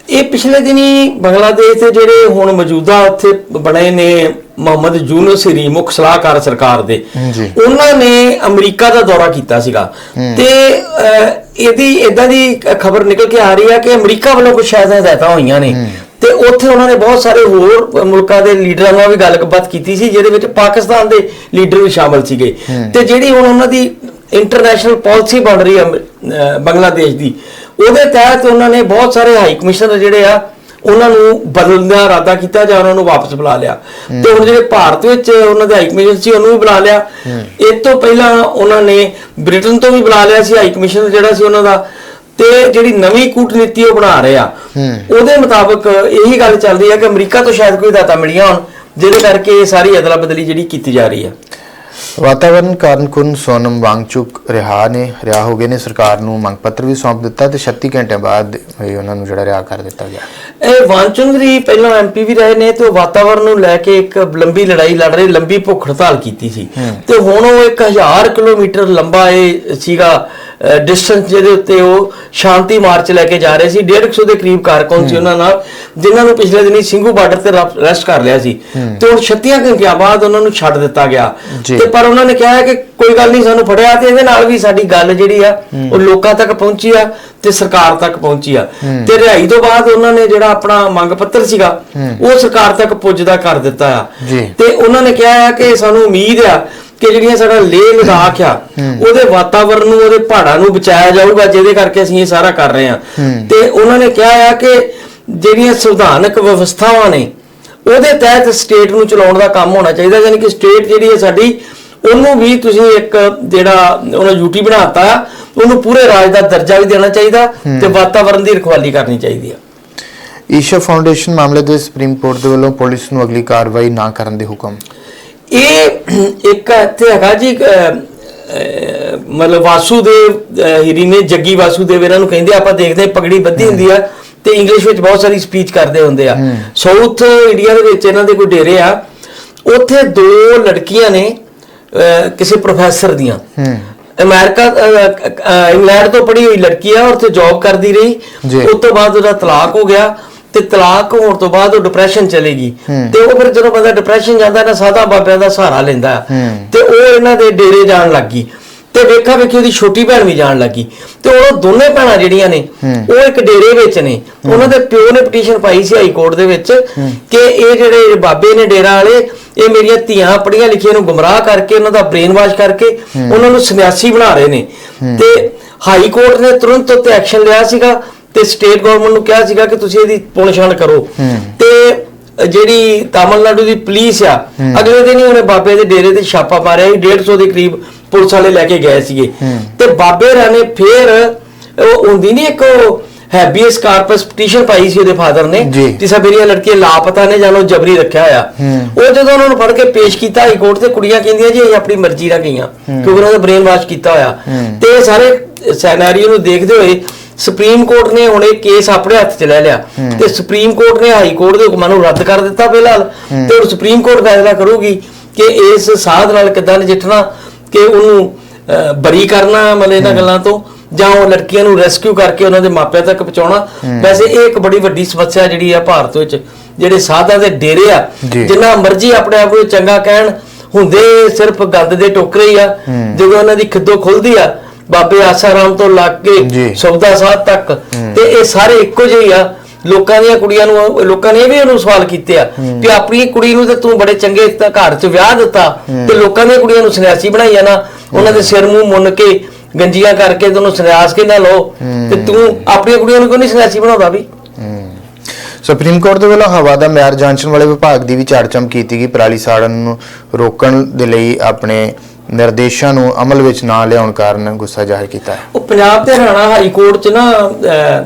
ਇਹ ਪਿਛਲੇ ਦਿਨੀ ਬੰਗਲਾਦੇਸ਼ ਦੇ ਜਿਹੜੇ ਹੁਣ ਮੌਜੂਦਾ ਉੱਥੇ ਬਣੇ ਨੇ ਮੁਹੰਮਦ ਯੂਨਸ ਰੀ ਮੁੱਖ ਸਲਾਹਕਾਰ ਸਰਕਾਰ ਦੇ। ਉਹਨਾਂ ਨੇ ਅਮਰੀਕਾ ਦਾ ਦੌਰਾ ਕੀਤਾ ਸੀਗਾ। ਤੇ ਇਹਦੀ ਇਦਾਂ ਦੀ ਖਬਰ ਨਿਕਲ ਕੇ ਆ ਰਹੀ ਹੈ ਕਿ ਅਮਰੀਕਾ ਵੱਲੋਂ ਕੁਝ ਸ਼ਾਇਦ ਹਦਾਇਤਾਂ ਹੋਈਆਂ ਨੇ। ਤੇ ਉੱਥੇ ਉਹਨਾਂ ਨੇ ਬਹੁਤ ਸਾਰੇ ਹੋਰ ਮੁਲਕਾਂ ਦੇ ਲੀਡਰਾਂ ਨਾਲ ਵੀ ਗੱਲਬਾਤ ਕੀਤੀ ਸੀ ਜਿਹਦੇ ਵਿੱਚ ਪਾਕਿਸਤਾਨ ਦੇ ਲੀਡਰ ਵੀ ਸ਼ਾਮਲ ਸੀਗੇ। ਤੇ ਜਿਹੜੀ ਹੁਣ ਉਹਨਾਂ ਦੀ ਇੰਟਰਨੈਸ਼ਨਲ ਪਾਲਿਸੀ ਬਣ ਰਹੀ ਹੈ ਬੰਗਲਾਦੇਸ਼ ਦੀ ਉਹਦੇ ਤਹਿਤ ਉਹਨਾਂ ਨੇ ਬਹੁਤ ਸਾਰੇ ਹਾਈ ਕਮਿਸ਼ਨਰ ਜਿਹੜੇ ਆ ਉਹਨਾਂ ਨੂੰ ਬਦਲਣ ਦਾ ਇਰਾਦਾ ਕੀਤਾ ਜਾਂ ਉਹਨਾਂ ਨੂੰ ਵਾਪਸ ਬੁਲਾ ਲਿਆ। ਤੇ ਹੁਣ ਜਿਹੜੇ ਭਾਰਤ ਵਿੱਚ ਉਹਨਾਂ ਦੇ ਹਾਈ ਕਮਿਸ਼ਨ ਸੀ ਉਹਨੂੰ ਵੀ ਬੁਲਾ ਲਿਆ। ਇਹ ਤੋਂ ਪਹਿਲਾਂ ਉਹਨਾਂ ਨੇ ਬ੍ਰਿਟਨ ਤੋਂ ਵੀ ਬੁਲਾ ਲਿਆ ਸੀ ਹਾਈ ਕਮਿਸ਼ਨਰ ਜਿਹੜਾ ਸੀ ਉਹਨਾਂ ਦਾ। ਤੇ ਜਿਹੜੀ ਨਵੀਂ ਕੂਟਨੀਤੀ ਉਹ ਬਣਾ ਰਹੇ ਆ। ਉਹਦੇ ਮੁਤਾਬਕ ਇਹੀ ਗੱਲ ਚੱਲ ਰਹੀ ਹੈ ਕਿ ਅਮਰੀਕਾ ਤੋਂ ਸ਼ਾਇਦ ਕੋਈ ਦਾਤਾ ਮਿਲੀਆਂ ਹੋਣ ਜਿਹਦੇ ਕਰਕੇ ਇਹ ਸਾਰੀ ਅਦਲਾ ਬਦਲੀ ਜਿਹੜੀ ਕੀਤੀ ਜਾ ਰਹੀ ਹੈ ਵਾਤਾਵਰਣ ਕਾਰਨਕੁਨ ਸੋਨਮ ਵਾਂਗਚੁਕ ਰਿਹਾ ਨੇ ਰਿਹਾ ਹੋ ਗਏ ਨੇ ਸਰਕਾਰ ਨੂੰ ਮੰਗ ਪੱਤਰ ਵੀ ਸੌਂਪ ਦਿੱਤਾ ਤੇ 36 ਘੰਟੇ ਬਾਅਦ ਉਹਨਾਂ ਨੂੰ ਜਿਹੜਾ ਰਿਹਾ ਕਰ ਦਿੱਤਾ ਗਿਆ। ਇਹ ਵਾਨਚੁੰਦਰੀ ਪਹਿਲਾਂ ਐਮਪੀ ਵੀ ਰਹੇ ਨੇ ਤੇ ਉਹ ਵਾਤਾਵਰਣ ਨੂੰ ਲੈ ਕੇ ਇੱਕ ਲੰਬੀ ਲੜਾਈ ਲੜ ਰਹੇ ਲੰਬੀ ਭੁੱਖ ਹੜਤਾਲ ਕੀਤੀ ਸੀ। ਤੇ ਹੁਣ ਉਹ 1000 ਕਿਲੋਮੀਟਰ ਲੰਬਾ ਇਹ ਸੀਗਾ ਡਿਸਟੈਂਸ ਜਿਹਦੇ ਉੱਤੇ ਉਹ ਸ਼ਾਂਤੀ ਮਾਰਚ ਲੈ ਕੇ ਜਾ ਰਹੇ ਸੀ। 150 ਦੇ ਕਰੀਬ ਕਾਰਕੁਨ ਸੀ ਉਹਨਾਂ ਨਾਲ ਜਿਨ੍ਹਾਂ ਨੂੰ ਪਿਛਲੇ ਦਿਨੀ ਸਿੰਘੂ ਬਾਰਡਰ ਤੇ ਅਰੈਸਟ ਕਰ ਲਿਆ ਸੀ। ਤੇ ਹੁਣ 36 ਘੰਟਿਆਂ ਬਾਅਦ ਉਹਨਾਂ ਨੂੰ ਛੱਡ ਦਿੱਤਾ ਗਿਆ। ਤੇ ਪਰ ਉਹਨਾਂ ਨੇ ਕਿਹਾ ਕਿ ਕੋਈ ਗੱਲ ਨਹੀਂ ਸਾਨੂੰ ਫੜਿਆ ਤੇ ਇਹਦੇ ਨਾਲ ਵੀ ਸਾਡੀ ਗੱਲ ਜਿਹੜੀ ਆ ਉਹ ਲੋਕਾਂ ਤੱਕ ਪਹੁੰਚੀ ਆ ਤੇ ਸਰਕਾਰ ਤੱਕ ਪਹੁੰਚੀ ਆ। ਤੇ ਰਿਹਾਈ ਤੋਂ ਬਾਅਦ ਉਹਨਾਂ ਨੇ ਜਿਹੜਾ ਆਪਣਾ ਮੰਗ ਪੱਤਰ ਸੀਗਾ ਉਹ ਸਰਕਾਰ ਤੱਕ ਪੁੱਜਦਾ ਕਰ ਦਿੱਤਾ ਆ। ਤੇ ਉਹਨਾਂ ਨੇ ਕਿਹਾ ਕਿ ਸਾਨੂੰ ਉਮੀਦ ਆ ਕਿ ਜਿਹੜੀਆਂ ਸਾਡਾ ਲੇਹ ਲਦਾਖ ਆ ਉਹਦੇ ਵਾਤਾਵਰਣ ਨੂੰ ਉਹਦੇ ਪਹਾੜਾਂ ਨੂੰ ਬਚਾਇਆ ਜਾਊਗਾ ਜਿਹਦੇ ਕਰਕੇ ਅਸੀਂ ਇਹ ਸਾਰਾ ਕਰ ਰਹੇ ਆ। ਤੇ ਉਹਨਾਂ ਨੇ ਕਿਹਾ ਆ ਕਿ ਜਿਹੜੀਆਂ ਸੰਵਿਧਾਨਕ ਵਿਵਸਥਾਵਾਂ ਨੇ ਉਹਦੇ ਤਹਿਤ ਸਟੇਟ ਨੂੰ ਚਲਾਉਣ ਦਾ ਕੰਮ ਹੋਣਾ ਚਾਹੀਦਾ ਯਾਨੀ ਕਿ ਸਟੇਟ ਜਿਹੜੀ ਹੈ ਸਾਡੀ ਉਹਨੂੰ ਵੀ ਤੁਸੀਂ ਇੱਕ ਜਿਹੜਾ ਉਹਨਾਂ ਯੂਟੀ ਬਣਾਤਾ ਉਹਨੂੰ ਪੂਰੇ ਰਾਜ ਦਾ ਦਰਜਾ ਵੀ ਦੇਣਾ ਚਾਹੀਦਾ ਤੇ ਵਾਤਾਵਰਣ ਦੀ ਰਖਵਾਲੀ ਕਰਨੀ ਚਾਹੀਦੀ ਆ। ਈਸ਼ਾ ਫਾਊਂਡੇਸ਼ਨ ਮਾਮਲੇ ਦੇ ਸੁਪਰੀਮ ਕੋਰਟ ਦੇ ਵੱਲੋਂ ਪੁਲਿਸ ਨੂੰ ਅਗਲੀ ਕਾਰਵਾਈ ਨਾ ਕਰਨ ਦੇ ਹੁਕਮ। ਇਹ ਇੱਕ ਇੱਥੇ ਹੈਗਾ ਜੀ ਮਤਲਬ ਵਾਸੂਦੇਵ ਹੀਰੀ ਨੇ ਜੱਗੀ ਵਾਸੂਦੇਵ ਇਹਨਾਂ ਨੂੰ ਕਹਿੰਦੇ ਆਪਾਂ ਦੇਖਦੇ ਪਗੜੀ ਬੱਧੀ ਹੁੰਦੀ ਆ ਤੇ ਇੰਗਲਿਸ਼ ਵਿੱਚ ਬਹੁਤ ਸਾਰੀ ਸਪੀਚ ਕਰਦੇ ਹੁੰਦੇ ਆ। ਸਾਊਥ ਇੰਡੀਆ ਦੇ ਵਿੱਚ ਇਹਨਾਂ ਦੇ ਕੋਈ ਡੇਰੇ ਆ ਉੱਥੇ ਦੋ ਲੜਕੀਆਂ ਨੇ ਕਿਸੇ ਪ੍ਰੋਫੈਸਰ ਦੀਆਂ। ਅਮਰੀਕਾ ਇੰਗਲੈਂਡ ਤੋਂ ਪੜ੍ਹੀ ਹੋਈ ਲੜਕੀ ਆ ਔਰ ਉੱਥੇ ਜੌਬ ਕਰਦੀ ਰਹੀ। ਉਸ ਤੋਂ ਬਾਅਦ ਉਹਦਾ ਤਲਾਕ ਹੋ ਗਿਆ। ਤੇ ਤਲਾਕ ਹੋਣ ਤੋਂ ਬਾਅਦ ਉਹ ਡਿਪਰੈਸ਼ਨ ਚਲੇਗੀ। ਤੇ ਉਹ ਫਿਰ ਜਦੋਂ ਬੰਦਾ ਡਿਪਰੈਸ਼ਨ ਜਾਂਦਾ ਨਾ ਸਾਦਾ ਬਾਬਿਆਂ ਦਾ ਸਹਾਰਾ ਲੈਂਦਾ। ਤੇ ਉਹ ਇਹਨਾਂ ਦੇ ਡੇਰੇ ਜਾਣ ਲੱਗੀ। ਤੇ ਵੇਖਾ ਵੇਖੀ ਉਹਦੀ ਛੋਟੀ ਭੈਣ ਵੀ ਜਾਣ ਲੱਗੀ। ਤੇ ਉਹ ਦੋਨੇ ਭੈਣਾਂ ਜਿਹੜੀਆਂ ਨੇ ਉਹ ਇੱਕ ਡੇਰੇ ਵਿੱਚ ਨੇ। ਉਹਨਾਂ ਦੇ ਪਿਓ ਨੇ ਪਟੀਸ਼ਨ ਪਾਈ ਸੀ ਹਾਈ ਕੋਰਟ ਦੇ ਵਿੱਚ ਕਿ ਇਹ ਜਿਹੜੇ ਬਾਬੇ ਨੇ ਡੇਰਾ ਵਾਲੇ ਇਹ ਮੇਰੀਆਂ ਧੀਆਂ ਪੜੀਆਂ ਲਿਖੀਆਂ ਨੂੰ ਗੁੰਮਰਾਹ ਕਰਕੇ ਉਹਨਾਂ ਦਾ ਬ੍ਰੇਨ ਵਾਸ਼ ਕਰਕੇ ਉਹਨਾਂ ਨੂੰ ਸੰਨਿਆਸੀ ਬਣਾ ਰਹੇ ਨੇ। ਤੇ ਹਾਈ ਕੋਰਟ ਨੇ ਤੁਰੰਤ ਉੱਤੇ ਐਕਸ਼ਨ ਲਿਆ ਸੀਗਾ। ਤੇ ਸਟੇਟ ਗਵਰਨਮੈਂਟ ਨੂੰ ਕਿਹਾ ਸੀਗਾ ਕਿ ਤੁਸੀਂ ਇਹਦੀ ਪੁਣਛਾਣ ਕਰੋ। ਤੇ ਜਿਹੜੀ ਤਾਮਿਲਨਾਡੂ ਦੀ ਪੁਲਿਸ ਆ ਅਗਲੇ ਦਿਨ ਹੀ ਉਹਨੇ ਬਾਬੇ ਦੇ ਡੇਰੇ ਤੇ ਛਾਪਾ ਮਾਰਿਆ ਸੀ 150 ਦੇ ਕਰੀਬ ਪੁਲਿਸ ਵਾਲੇ ਲੈ ਕੇ ਗਏ ਸੀਗੇ। ਤੇ ਬਾਬੇ ਰਾਣੇ ਫੇਰ ਉਹ ਹੁੰਦੀ ਨਹੀਂ ਇੱਕ ਹੈਬੀਅਸ ਕਾਰਪਸ ਪਟੀਸ਼ਨ ਪਾਈ ਸੀ ਉਹਦੇ ਫਾਦਰ ਨੇ। ਕਿ ਸਭ ਮੇਰੀਆਂ ਲੜਕੀਆਂ ਲਾਪਤਾ ਨੇ ਜਾਨੋ ਜਬਰੀ ਰੱਖਿਆ ਹੋਇਆ। ਉਹ ਜਦੋਂ ਉਹਨਾਂ ਨੂੰ ਫੜ ਕੇ ਪੇਸ਼ ਕੀਤਾ ਹਾਈ ਕੋਰਟ ਤੇ ਕੁੜੀਆਂ ਕਹਿੰਦੀਆਂ ਜੀ ਇਹ ਆਪਣੀ ਮਰਜ਼ੀ ਨਾਲ ਗਈਆਂ ਕਿਉਂਕਿ ਉਹਨਾਂ ਦਾ ਬ੍ਰੇਨ ਵਾਸ਼ ਕੀਤਾ ਹੋਇਆ। ਤੇ ਸਾਰੇ ਸੈਨੈਰੀਓ ਨੂੰ ਦੇਖਦੇ ਹੋਏ ਸੁਪਰੀਮ ਕੋਰਟ ਨੇ ਹੁਣ ਇਹ ਕੇਸ ਆਪਣੇ ਹੱਥ 'ਚ ਲੈ ਲਿਆ ਤੇ ਸੁਪਰੀਮ ਕੋਰਟ ਨੇ ਹਾਈ ਕੋਰਟ ਦੇ ਹੁਕਮਾਂ ਨੂੰ ਰੱਦ ਕਰ ਦਿੱਤਾ ਫਿਲਹਾਲ ਤੇ ਹੁਣ ਸੁਪਰੀਮ ਕੋਰਟ ਫੈਸਲਾ ਕਰੂਗੀ ਕਿ ਇਸ ਸਾਧ ਨਾਲ ਕਿੱਦਾਂ ਨਜਿੱਠਣਾ ਕਿ ਉਹਨੂੰ ਬਰੀ ਕਰਨਾ ਮਤਲਬ ਇਹਨਾਂ ਗੱਲਾਂ ਤੋਂ ਜਾਂ ਉਹ ਲੜਕੀਆਂ ਨੂੰ ਰੈਸਕਿਊ ਕਰਕੇ ਉਹਨਾਂ ਦੇ ਮਾਪਿਆਂ ਤੱਕ ਪਹੁੰਚਾਉਣਾ। ਵੈਸੇ ਇਹ ਇੱਕ ਬੜੀ ਵੱਡੀ ਸਮੱਸਿਆ ਜਿਹੜੀ ਆ ਭਾਰਤ ਵਿੱਚ ਜਿਹੜੇ ਸਾਧਾਂ ਦੇ ਡੇਰੇ ਆ। ਜਿੰਨਾ ਮਰਜ਼ੀ ਆਪਣੇ ਆਪ ਨੂੰ ਚੰਗਾ ਕਹਿਣ ਹੁੰਦੇ ਸਿਰਫ ਗੰਦ ਦੇ ਟੋਕਰੇ ਹੀ ਆ। ਜਦੋਂ ਉਹਨਾਂ ਦੀ ਖਿੱਦੋ ਖੁੱਲਦੀ ਆ ਬਾਬੇ ਆਸਾਰਾਮ ਤੋਂ ਲੱਗ। ਕੇ ਸੌਦਾ ਸਾਧ ਤੱਕ। ਤੇ ਇਹ ਸਾਰੇ ਇੱਕੋ ਜਿਹੇ ਆ। ਲੋਕਾਂ ਦੀਆਂ ਕੁੜੀਆਂ ਨੂੰ ਲੋਕਾਂ ਨੇ ਇਹ ਵੀ ਉਹਨੂੰ ਸਵਾਲ ਕੀਤੇ ਆ ਕਿ ਆਪਣੀ ਕੁੜੀ ਨੂੰ ਤੇ ਤੂੰ ਬੜੇ ਚੰਗੇ ਘਰ 'ਚ ਵਿਆਹ ਦਿੱਤਾ ਤੇ ਲੋਕਾਂ ਦੀਆਂ ਕੁੜੀਆਂ ਨੂੰ ਸੰਨਿਆਸੀ ਬਣਾਈਆ ਨਾ। ਉਹਨਾਂ ਦੇ ਸਿਰ ਮੂੰਹ ਮੁੰਨ ਕੇ ਗੰਜੀਆਂ ਕਰਕੇ ਤੇ ਉਹਨੂੰ ਸੰਨਿਆਸ ਕੇ ਨਾ ਲਓ। ਤੇ ਤੂੰ ਆਪਣੀਆਂ ਕੁੜੀਆਂ ਨੂੰ ਕਿਉਂ ਨਹੀਂ ਸੰਨਿਆਸੀ ਬਣਾਉਂਦਾ ਵੀ? ਸੁਪਰੀਮ ਕੋਰਟ ਦੇ ਵੱਲੋਂ ਹਵਾ ਦਾ ਮਿਆਰ ਜਾਂਚਣ ਵਾਲੇ ਵਿਭਾਗ ਦੀ ਵੀ ਚਰਚਮ ਕੀਤੀ ਗਈ। ਪਰਾਲੀ ਸਾੜਨ ਨੂੰ ਰੋਕਣ ਦੇ ਲਈ ਆਪਣੇ ਨਿਰਦੇਸ਼ਾਂ ਨੂੰ ਅਮਲ ਵਿੱਚ ਨਾ ਲਿਆਉਣ ਕਾਰਨ ਗੁੱਸਾ ਜ਼ਾਹਿਰ ਕੀਤਾ ਹੈ। ਉਹ ਪੰਜਾਬ ਤੇ ਹਰਿਆਣਾ ਹਾਈ ਕੋਰਟ 'ਚ ਨਾ ਅਹ,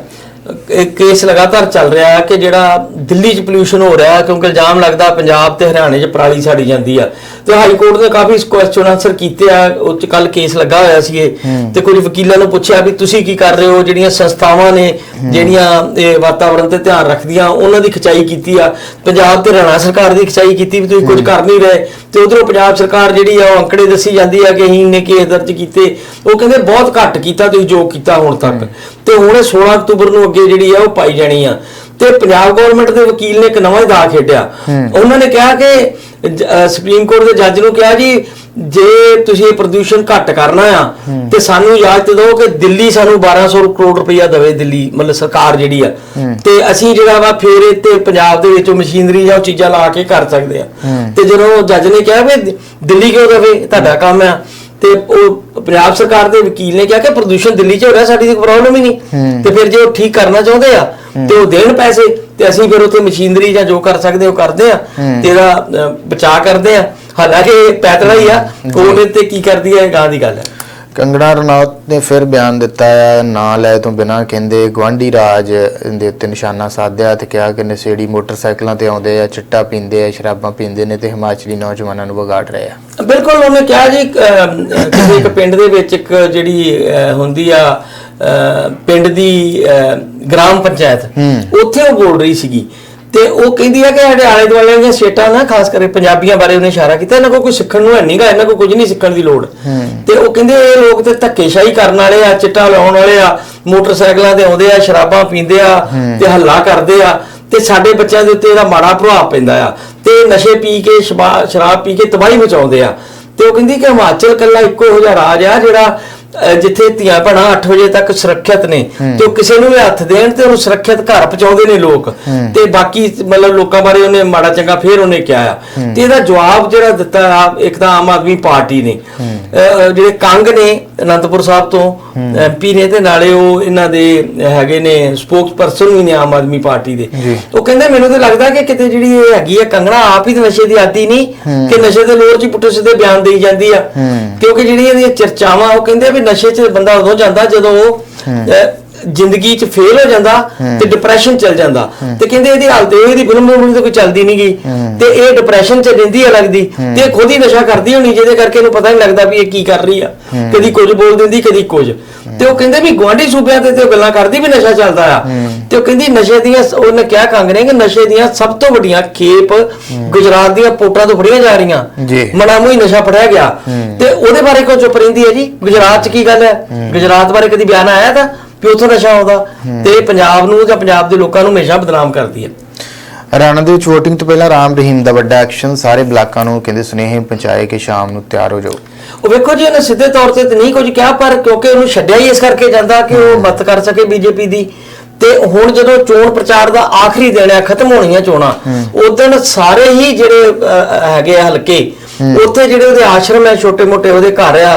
ਇੱਕ ਕੇਸ ਲਗਾਤਾਰ ਚੱਲ ਰਿਹਾ ਹੈ ਕਿ ਜਿਹੜਾ ਦਿੱਲੀ 'ਚ ਪੋਲੂਸ਼ਨ ਹੋ ਰਿਹਾ ਹੈ ਕਿਉਂਕਿ ਇਲਜ਼ਾਮ ਲੱਗਦਾ ਪੰਜਾਬ ਤੇ ਹਰਿਆਣੇ 'ਚ ਪਰਾਲੀ ਸਾੜੀ ਜਾਂਦੀ ਆ। ਤੇ ਹਾਈ ਕੋਰਟ ਨੇ ਕਾਫੀ ਕੁਐਸਚਨ ਆਨਸਰ ਕੀਤੇ ਆ ਉਹ 'ਚ ਕੱਲ ਕੇਸ ਲੱਗਾ ਹੋਇਆ ਸੀ ਇਹ। ਤੇ ਕੁਝ ਵਕੀਲਾਂ ਨੂੰ ਪੁੱਛਿਆ ਵੀ ਤੁਸੀਂ ਕੀ ਕਰ ਰਹੇ ਹੋ ਜਿਹੜੀਆਂ ਸੰਸਥਾਵਾਂ ਨੇ ਜਿਹੜੀਆਂ ਇਹ ਵਾਤਾਵਰਣ ਤੇ ਧਿਆਨ ਰੱਖਦੀਆਂ ਉਹਨਾਂ ਦੀ ਖਿਚਾਈ ਕੀਤੀ ਆ। ਪੰਜਾਬ ਤੇ ਹਰਿਆਣਾ ਸਰਕਾਰ ਦੀ ਖਿਚਾਈ ਕੀਤੀ ਵੀ ਤੁਸੀਂ ਕੁਝ ਕਰ ਨਹੀਂ ਰਹੇ। ਤੇ ਉਧਰੋਂ ਪੰਜਾਬ ਸਰਕਾਰ ਜਿਹੜੀ ਆ ਉਹ ਅੰਕੜੇ ਦੱਸੀ ਜਾਂਦੀ ਆ ਕਿ ਅਸੀਂ ਇੰਨੇ ਕੇਸ ਦਰਜ ਕੀਤੇ। ਉਹ ਕਹਿੰਦੇ ਬਹੁਤ ਘੱਟ ਕੀਤਾ ਤੁਸੀਂ ਜੋ ਕੀਤਾ ਹੁਣ ਤੱਕ। ਤੇ ਹੁਣ ਇਹ 16 ਅਕਤੂਬਰ ਨੂੰ ਅੱਗੇ ਜਿਹੜੀ ਆ ਉਹ ਪਾਈ ਜਾਣੀ ਆ। ਤੇ ਪੰਜਾਬ ਗਵਰਨਮੈਂਟ ਦੇ ਵਕੀਲ ਨੇ ਇੱਕ ਨਵਾਂ ਹੀ ਦਾ ਖੇਡਿਆ। ਉਹਨਾਂ ਨੇ ਕਿਹਾ ਕਿ ਸੁਪਰੀਮ ਕੋਰਟ ਦੇ ਜੱਜ ਨੂੰ ਕਿਹਾ ਜੀ ਜੇ ਤੁਸੀਂ ਇਹ ਪ੍ਰਦੂਸ਼ਣ ਘੱਟ ਕਰਨਾ ਆ ਤੇ ਸਾਨੂੰ ਇਜਾਜ਼ਤ ਦਿਓ ਕਿ ਦਿੱਲੀ ਸਾਨੂੰ 1200 ਕਰੋੜ ਰੁਪਈਆ ਦੇਵੇ ਦਿੱਲੀ ਮਤਲਬ ਸਰਕਾਰ ਜਿਹੜੀ ਆ। ਤੇ ਅਸੀਂ ਜਿਹੜਾ ਵਾ ਫੇਰ ਇੱਥੇ ਪੰਜਾਬ ਦੇ ਵਿੱਚ ਮਸ਼ੀਨਰੀ ਜਾਂ ਉਹ ਚੀਜ਼ਾਂ ਲਾ ਕੇ ਕਰ ਸਕਦੇ ਆ। ਤੇ ਜਦੋਂ ਜੱਜ ਨੇ ਕਿਹਾ ਵੀ ਦਿ- ਦਿੱਲੀ ਕਿਉਂ ਦੇਵੇ ਤੁਹਾਡਾ ਕੰਮ ਆ। ਤੇ ਉਹ ਪੰਜਾਬ ਸਰਕਾਰ ਦੇ ਵਕੀਲ ਨੇ ਕਿਹਾ ਕਿ ਪ੍ਰਦੂਸ਼ਣ ਦਿੱਲੀ 'ਚ ਹੋ ਰਿਹਾ ਸਾਡੀ ਕੋਈ ਪ੍ਰੋਬਲਮ ਹੀ ਨਹੀਂ। ਤੇ ਫਿਰ ਜੇ ਉਹ ਠੀਕ ਕਰਨਾ ਚਾਹੁੰਦੇ ਆ ਤੇ ਉਹ ਦੇਣ ਪੈਸੇ ਤੇ ਅਸੀਂ ਫਿਰ ਉੱਥੇ ਮਸ਼ੀਨਰੀ ਜਾਂ ਜੋ ਕਰ ਸਕਦੇ ਉਹ ਕਰਦੇ ਆ। ਤੇ ਇਹਦਾ ਬਚਾਅ ਕਰਦੇ ਆ। ਹਾਲਾਂਕਿ ਪੈਤਲਾ ਹੀ ਆ। ਕੋਰਟ ਤੇ ਕੀ ਕਰਦੀ ਹੈ ਗਾਂ ਦੀ ਗੱਲ ਹੈ ਕੰਗਣਾ ਰਣੌਤ ਨੇ ਫਿਰ ਬਿਆਨ ਦਿੱਤਾ ਹੈ ਨਾਂ ਲੈ ਤੋਂ ਬਿਨਾਂ ਕਹਿੰਦੇ ਗਵਾਂਢੀ ਰਾਜ ਦੇ ਉੱਤੇ ਨਿਸ਼ਾਨਾ ਸਾਧਿਆ ਤੇ ਕਿਹਾ ਕਿ ਨਸ਼ੇੜੀ ਮੋਟਰਸਾਈਕਲਾਂ ਤੇ ਆਉਂਦੇ ਆ ਚਿੱਟਾ ਪੀਂਦੇ ਆ ਸ਼ਰਾਬਾਂ ਪੀਂਦੇ ਨੇ ਤੇ ਹਿਮਾਚਲੀ ਨੌਜਵਾਨਾਂ ਨੂੰ ਵਿਗਾੜ ਰਹੇ ਆ। ਬਿਲਕੁਲ ਉਹਨੇ ਕਿਹਾ ਜੀ ਕਿਸੇ ਇੱਕ ਪਿੰਡ ਦੇ ਵਿੱਚ ਇੱਕ ਜਿਹੜੀ ਹੁੰਦੀ ਆ ਪਿੰਡ ਦੀ ਗ੍ਰਾਮ ਪੰਚਾਇਤ ਉੱਥੇ ਉਹ ਬੋਲ ਰਹੀ ਸੀਗੀ। ਤੇ ਉਹ ਕਹਿੰਦੀ ਆ ਕਿ ਸਾਡੇ ਆਲੇ ਦੁਆਲੇ ਦੀਆਂ ਸਟੇਟਾਂ ਨਾ ਖਾਸ ਕਰਕੇ ਪੰਜਾਬੀਆਂ ਬਾਰੇ ਉਹਨੇ ਇਸ਼ਾਰਾ ਕੀਤਾ ਇਹਨਾਂ ਕੋਲ ਕੋਈ ਸਿੱਖਣ ਨੂੰ ਹੈ ਨਹੀਂਗਾ ਇਹਨਾਂ ਕੋਲ ਕੁਝ ਨਹੀਂ ਸਿੱਖਣ ਦੀ ਲੋੜ। ਤੇ ਉਹ ਕਹਿੰਦੇ ਇਹ ਲੋਕ ਤੇ ਧੱਕੇਸ਼ਾਹੀ ਕਰਨ ਵਾਲੇ ਆ ਚਿੱਟਾ ਲਾਉਣ ਵਾਲੇ ਆ ਮੋਟਰਸਾਈਕਲਾਂ ਤੇ ਆਉਂਦੇ ਆ ਸ਼ਰਾਬਾਂ ਪੀਂਦੇ ਆ ਤੇ ਹੱਲਾ ਕਰਦੇ ਆ। ਤੇ ਸਾਡੇ ਬੱਚਿਆਂ ਦੇ ਉੱਤੇ ਇਹਦਾ ਮਾੜਾ ਪ੍ਰਭਾਵ ਪੈਂਦਾ ਆ। ਤੇ ਨਸ਼ੇ ਪੀ ਕੇ ਸ਼ਰਾਬ ਪੀ ਕੇ ਤਬਾਹੀ ਮਚਾਉਂਦੇ ਆ। ਤੇ ਉਹ ਕਹਿੰਦੀ ਕਿ ਹਿਮਾਚਲ ਕੱਲਾ ਇੱਕੋ ਜਿਹਾ ਰਾਜ ਆ ਜਿਹੜਾ ਜਿੱਥੇ ਧੀਆਂ ਭੈਣਾਂ 8 ਵਜੇ ਤੱਕ ਸੁਰੱਖਿਅਤ ਨੇ ਤੇ ਉਹ ਕਿਸੇ ਨੂੰ ਵੀ ਹੱਥ ਦੇਣ ਤੇ ਉਹਨੂੰ ਸੁਰੱਖਿਅਤ ਘਰ ਪਹੁੰਚਾਉਂਦੇ ਨੇ ਲੋਕ। ਤੇ ਬਾਕੀ ਮਤਲਬ ਲੋਕਾਂ ਬਾਰੇ ਉਹਨੇ ਮਾੜਾ ਚੰਗਾ ਫੇਰ ਉਹਨੇ ਕਿਹਾ ਆ। ਤੇ ਇਹਦਾ ਜਵਾਬ ਜਿਹੜਾ ਦਿੱਤਾ ਆ ਇੱਕ ਤਾਂ ਆਮ ਆਦਮੀ ਪਾਰਟੀ ਨੇ। ਜਿਹੜੇ ਕੰਗ ਨੇ ਅਨੰਦਪੁਰ ਸਾਹਿਬ ਤੋਂ ਐਮਪੀ ਨੇ ਤੇ ਨਾਲੇ ਉਹ ਇਹਨਾਂ ਦੇ ਹੈਗੇ ਨੇ ਸਪੋਕਸਪਰਸਨ ਵੀ ਨੇ ਆਮ ਆਦਮੀ ਪਾਰਟੀ ਦੇ। ਉਹ ਕਹਿੰਦੇ ਮੈਨੂੰ ਤਾਂ ਲੱਗਦਾ ਕਿ ਕਿਤੇ ਜਿਹੜੀ ਇਹ ਹੈਗੀ ਆ ਕੰਗਣਾ ਆਪ ਹੀ ਨਸ਼ੇ ਦੀ ਆਦੀ ਨਹੀਂ ਕਿ ਨਸ਼ੇ ਦੇ ਲੋਰ 'ਚ ਪੁੱਠੇ ਸਿੱਧੇ ਬਿਆਨ ਦੇਈ ਜਾਂਦੀ ਆ। ਕਿਉਂਕਿ ਜਿਹੜੀਆਂ ਇਹਦੀਆਂ ਚਰਚਾਵਾਂ ਉਹ ਕਹਿੰਦੇ ਵੀ ਨਸ਼ੇ 'ਚ ਬੰਦਾ ਉਦੋਂ ਜਾਂਦਾ ਜਦੋਂ ਉਹ ਅਹ, ਜ਼ਿੰਦਗੀ 'ਚ ਫੇਲ ਹੋ ਜਾਂਦਾ ਤੇ ਡਿਪਰੈਸ਼ਨ ਚਲ ਜਾਂਦਾ। ਤੇ ਕਹਿੰਦੇ ਇਹਦੀ ਹਾਲਤ ਇਹ ਇਹਦੀ ਫਿਲਮ ਤਾਂ ਕੋਈ ਚੱਲਦੀ ਨਹੀਂ ਗਈ ਤੇ ਇਹ ਡਿਪਰੈਸ਼ਨ 'ਚ ਰਹਿੰਦੀ ਆ ਲੱਗਦੀ। ਤੇ ਇਹ ਖੁਦ ਹੀ ਨਸ਼ਾ ਕਰਦੀ ਹੋਣੀ ਜਿਹਦੇ ਕਰਕੇ ਇਹਨੂੰ ਪਤਾ ਨਹੀਂ ਲੱਗਦਾ ਵੀ ਇਹ ਕੀ ਕਰ ਰਹੀ ਆ। ਕਦੀ ਕੁਝ ਬੋਲ ਦਿੰਦੀ ਕਦੀ ਕੁਝ। ਤੇ ਉਹ ਕਹਿੰਦੇ ਵੀ ਗੁਆਂਢੀ ਸੂਬਿਆਂ ਤੇ ਤੇ ਉਹ ਗੱਲਾਂ ਕਰਦੀ ਵੀ ਨਸ਼ਾ ਚੱਲਦਾ ਆ। ਤੇ ਉਹ ਕਹਿੰਦੀ ਨਸ਼ੇ ਦੀਆਂ ਉਹਨੇ ਕਿਹਾ ਕੰਗ ਨੇ ਕਿ ਨਸ਼ੇ ਦੀਆਂ ਸਭ ਤੋਂ ਵੱਡੀਆਂ ਖੇਪ ਗੁਜਰਾਤ ਦੀਆਂ ਪੋਟਾਂ ਤੋਂ ਫੜੀਆਂ ਜਾ ਰਹੀਆਂ। ਜੀ। ਮਨਾਮੂਈ ਨਸ਼ਾ ਫੜਿਆ ਗਿਆ। ਤੇ ਉਹਦੇ ਬਾਰੇ ਕੋਈ ਚੁੱਪ ਰਹਿੰਦੀ ਹੈ ਜੀ? ਗੁਜਰਾਤ 'ਚ ਕੀ ਗੱਲ ਹੈ? ਗੁਜਰਾਤ ਬਾਰੇ ਕਦੀ ਬਿਆਨ ਆਇਆ ਤਾਂ ਵੀ ਉੱਥੋਂ ਨਸ਼ਾ ਆਉਂਦਾ? ਤੇ ਪੰਜਾਬ ਨੂੰ ਜਾਂ ਪੰਜਾਬ ਦੇ ਲੋਕਾਂ ਨੂੰ ਹਮੇਸ਼ਾ ਬਦਨਾਮ ਕਰਦੀ ਹੈ। ਹਰਿਆਣਾ ਦੇ ਵਿੱਚ VOTING ਤੋਂ ਪਹਿਲਾਂ ਰਾਮ ਰਹੀਮ ਦਾ ਵੱਡਾ ਐਕਸ਼ਨ ਸਾਰੇ ਬਲਾਕਾਂ ਨੂੰ ਕਹਿੰਦੇ ਸੁਨੇਹੇ ਪਹੁੰਚਾਏ ਕਿ ਸ਼ਾਮ ਨੂੰ ਤਿਆਰ ਹੋ ਜਾਓ। ਉਹ ਵੇਖੋ ਜੀ ਉਹਨੇ ਸਿੱਧੇ ਤੌਰ ਤੇ ਤਾਂ ਨਹੀਂ ਕੁਝ ਕਿਹਾ ਪਰ ਕਿਉਂਕਿ ਉਹਨੂੰ ਛੱਡਿਆ ਹੀ ਇਸ ਕਰਕੇ ਜਾਂਦਾ ਕਿ ਉਹ ਮਤ ਕਰ ਸਕੇ ਬੀਜੇਪੀ ਦੀ। ਤੇ ਹੁਣ ਜਦੋਂ ਚੋਣ ਪ੍ਰਚਾਰ ਦਾ ਆਖਰੀ ਦਿਨ ਹੈ ਖਤਮ ਹੋਣੀਆਂ ਚੋਣਾਂ ਉਦੋਂ ਸਾਰੇ ਹੀ ਜਿਹੜੇ ਹੈਗੇ ਆ ਹਲਕੇ ਉੱਥੇ ਜਿਹੜੇ ਉਹਦੇ ਆਸ਼ਰਮ ਹੈ ਛੋਟੇ-ਮੋਟੇ ਉਹਦੇ ਘਰ ਆ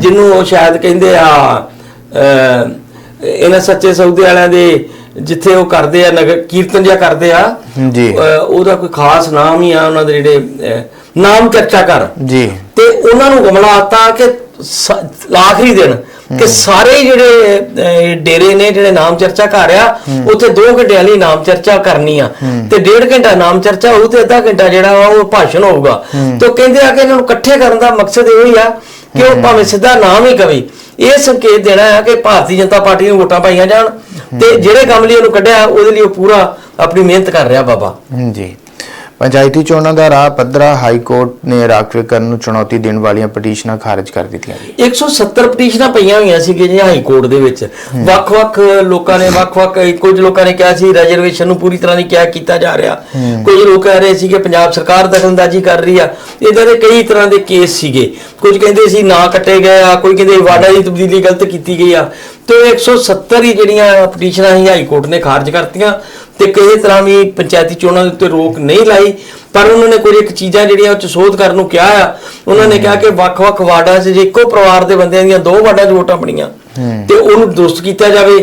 ਜਿਹਨੂੰ ਉਹ ਸ਼ਾਇਦ ਕਹਿੰਦੇ ਆ ਇਹਨਾਂ ਸੱਚੇ ਸੌਦੇ ਵਾਲਿਆਂ ਦੇ ਜਿੱਥੇ ਉਹ ਕਰਦੇ ਆ ਨਗਰ ਕੀਰਤਨ ਜਿਹਾ ਕਰਦੇ ਆ ਜੀ। ਉਹਦਾ ਕੋਈ ਖਾਸ ਨਾਮ ਹੀ ਆ ਉਹਨਾਂ ਦੇ ਜਿਹੜੇ ਨਾਮ ਚਰਚਾ ਕਰ। ਜੀ। ਤੇ ਉਹਨਾਂ ਨੂੰ ਗਮਲਾ ਆਤਾ ਕਿ ਆਖਰੀ ਦਿਨ ਕਿ ਸਾਰੇ ਜਿਹੜੇ ਡੇਰੇ ਨੇ ਜਿਹੜੇ ਨਾਮ ਚਰਚਾ ਕਰ ਆ ਉੱਥੇ 2 ਘੰਟਿਆਂ ਲਈ ਨਾਮ ਚਰਚਾ ਕਰਨੀ ਆ। ਤੇ ਡੇਢ ਘੰਟਾ ਨਾਮ ਚਰਚਾ ਹੋਊ ਤੇ ਅੱਧਾ ਘੰਟਾ ਜਿਹੜਾ ਉਹ ਭਾਸ਼ਣ ਹੋਊਗਾ। ਤੇ ਕਹਿੰਦੇ ਆ ਕਿ ਇਹਨਾਂ ਨੂੰ ਇਕੱਠੇ ਕਰਨ ਦਾ ਮਕਸਦ ਇਹ ਹੀ ਆ ਕਿ ਉਹ ਭਾਵੇਂ ਸਿੱਧਾ ਨਾਮ ਹੀ ਕਵੇ। ਇਹ ਸੰਕੇਤ ਦੇਣਾ ਹੈ ਕਿ ਭਾਰਤੀ ਜਨਤਾ ਪਾਰਟੀ ਨੂੰ ਵੋਟਾਂ ਪਾਈਆਂ ਜਾਣ। ਤੇ ਜਿਹੜੇ ਕੰਮ ਲਈ ਉਹਨੂੰ ਕੱਢਿਆ ਉਹਦੇ ਲਈ ਉਹ ਪੂਰਾ ਆਪਣੀ ਮਿਹਨਤ ਕਰ ਰਿਹਾ ਬਾਬਾ। ਜੀ। ਪੰਚਾਇਤੀ ਚੋਣਾਂ ਦਾ ਰਾਹ ਪੱਧਰਾ ਹਾਈ ਕੋਰਟ ਨੇ ਰਾਖਵੇਕਰਨ ਨੂੰ ਚੁਣੌਤੀ ਦੇਣ ਵਾਲੀਆਂ ਪਟੀਸ਼ਨਾਂ ਖਾਰਜ ਕਰ ਦਿੱਤੀਆਂ ਗਈਆਂ। 170 ਪਟੀਸ਼ਨਾਂ ਪਈਆਂ ਹੋਈਆਂ ਸੀਗੀਆਂ ਜੀ ਹਾਈ ਕੋਰਟ ਦੇ ਵਿੱਚ। ਵੱਖ-ਵੱਖ ਲੋਕਾਂ ਨੇ ਵੱਖ-ਵੱਖ ਕੁਝ ਲੋਕਾਂ ਨੇ ਕਿਹਾ ਸੀ ਰਿਜ਼ਰਵੇਸ਼ਨ ਨੂੰ ਪੂਰੀ ਤਰ੍ਹਾਂ ਨਹੀਂ ਕਿਹਾ ਕੀਤਾ ਜਾ ਰਿਹਾ। ਕੁਝ ਲੋਕ ਕਹਿ ਰਹੇ ਸੀ ਕਿ ਪੰਜਾਬ ਸਰਕਾਰ ਦਖਲਅੰਦਾਜ਼ੀ ਕਰ ਰਹੀ ਆ। ਇਦਾਂ ਦੇ ਕਈ ਤਰ੍ਹਾਂ ਦੇ ਕੇਸ ਸੀਗੇ। ਕੁਝ ਕਹਿੰਦੇ ਸੀ ਨਾ ਕੱਟੇ ਗਏ ਆ ਕੋਈ ਕਹਿੰਦੇ ਵਾਰਡਾਂ ਦੀ ਤਬਦੀਲੀ ਗਲਤ ਕੀਤੀ ਗਈ ਆ। ਤੇ 170 ਹੀ ਜਿਹੜੀਆਂ ਪਟੀਸ਼ਨਾਂ ਹੀ ਹਾਈ ਕੋਰਟ ਨੇ ਖਾਰਜ ਕਰਤੀਆਂ। ਤੇ ਕਿਸੇ ਤਰ੍ਹਾਂ ਵੀ ਪੰਚਾਇਤੀ ਚੋਣਾਂ ਦੇ ਉੱਤੇ ਰੋਕ ਨਹੀਂ ਲਾਈ ਪਰ ਉਹਨਾਂ ਨੇ ਕੁਝ ਇੱਕ ਚੀਜ਼ਾਂ ਜਿਹੜੀਆਂ ਉਹ ਚ ਸੋਧ ਕਰਨ ਨੂੰ ਕਿਹਾ ਆ ਉਹਨਾਂ ਨੇ ਕਿਹਾ ਕਿ ਵੱਖ-ਵੱਖ ਵਾਰਡਾਂ 'ਚ ਜੇ ਇੱਕੋ ਪਰਿਵਾਰ ਦੇ ਬੰਦਿਆਂ ਦੀਆਂ ਦੋ ਵਾਰਡਾਂ 'ਚ ਵੋਟਾਂ ਬਣੀਆਂ ਤੇ ਉਹਨੂੰ ਦੁਰਸਤ ਕੀਤਾ ਜਾਵੇ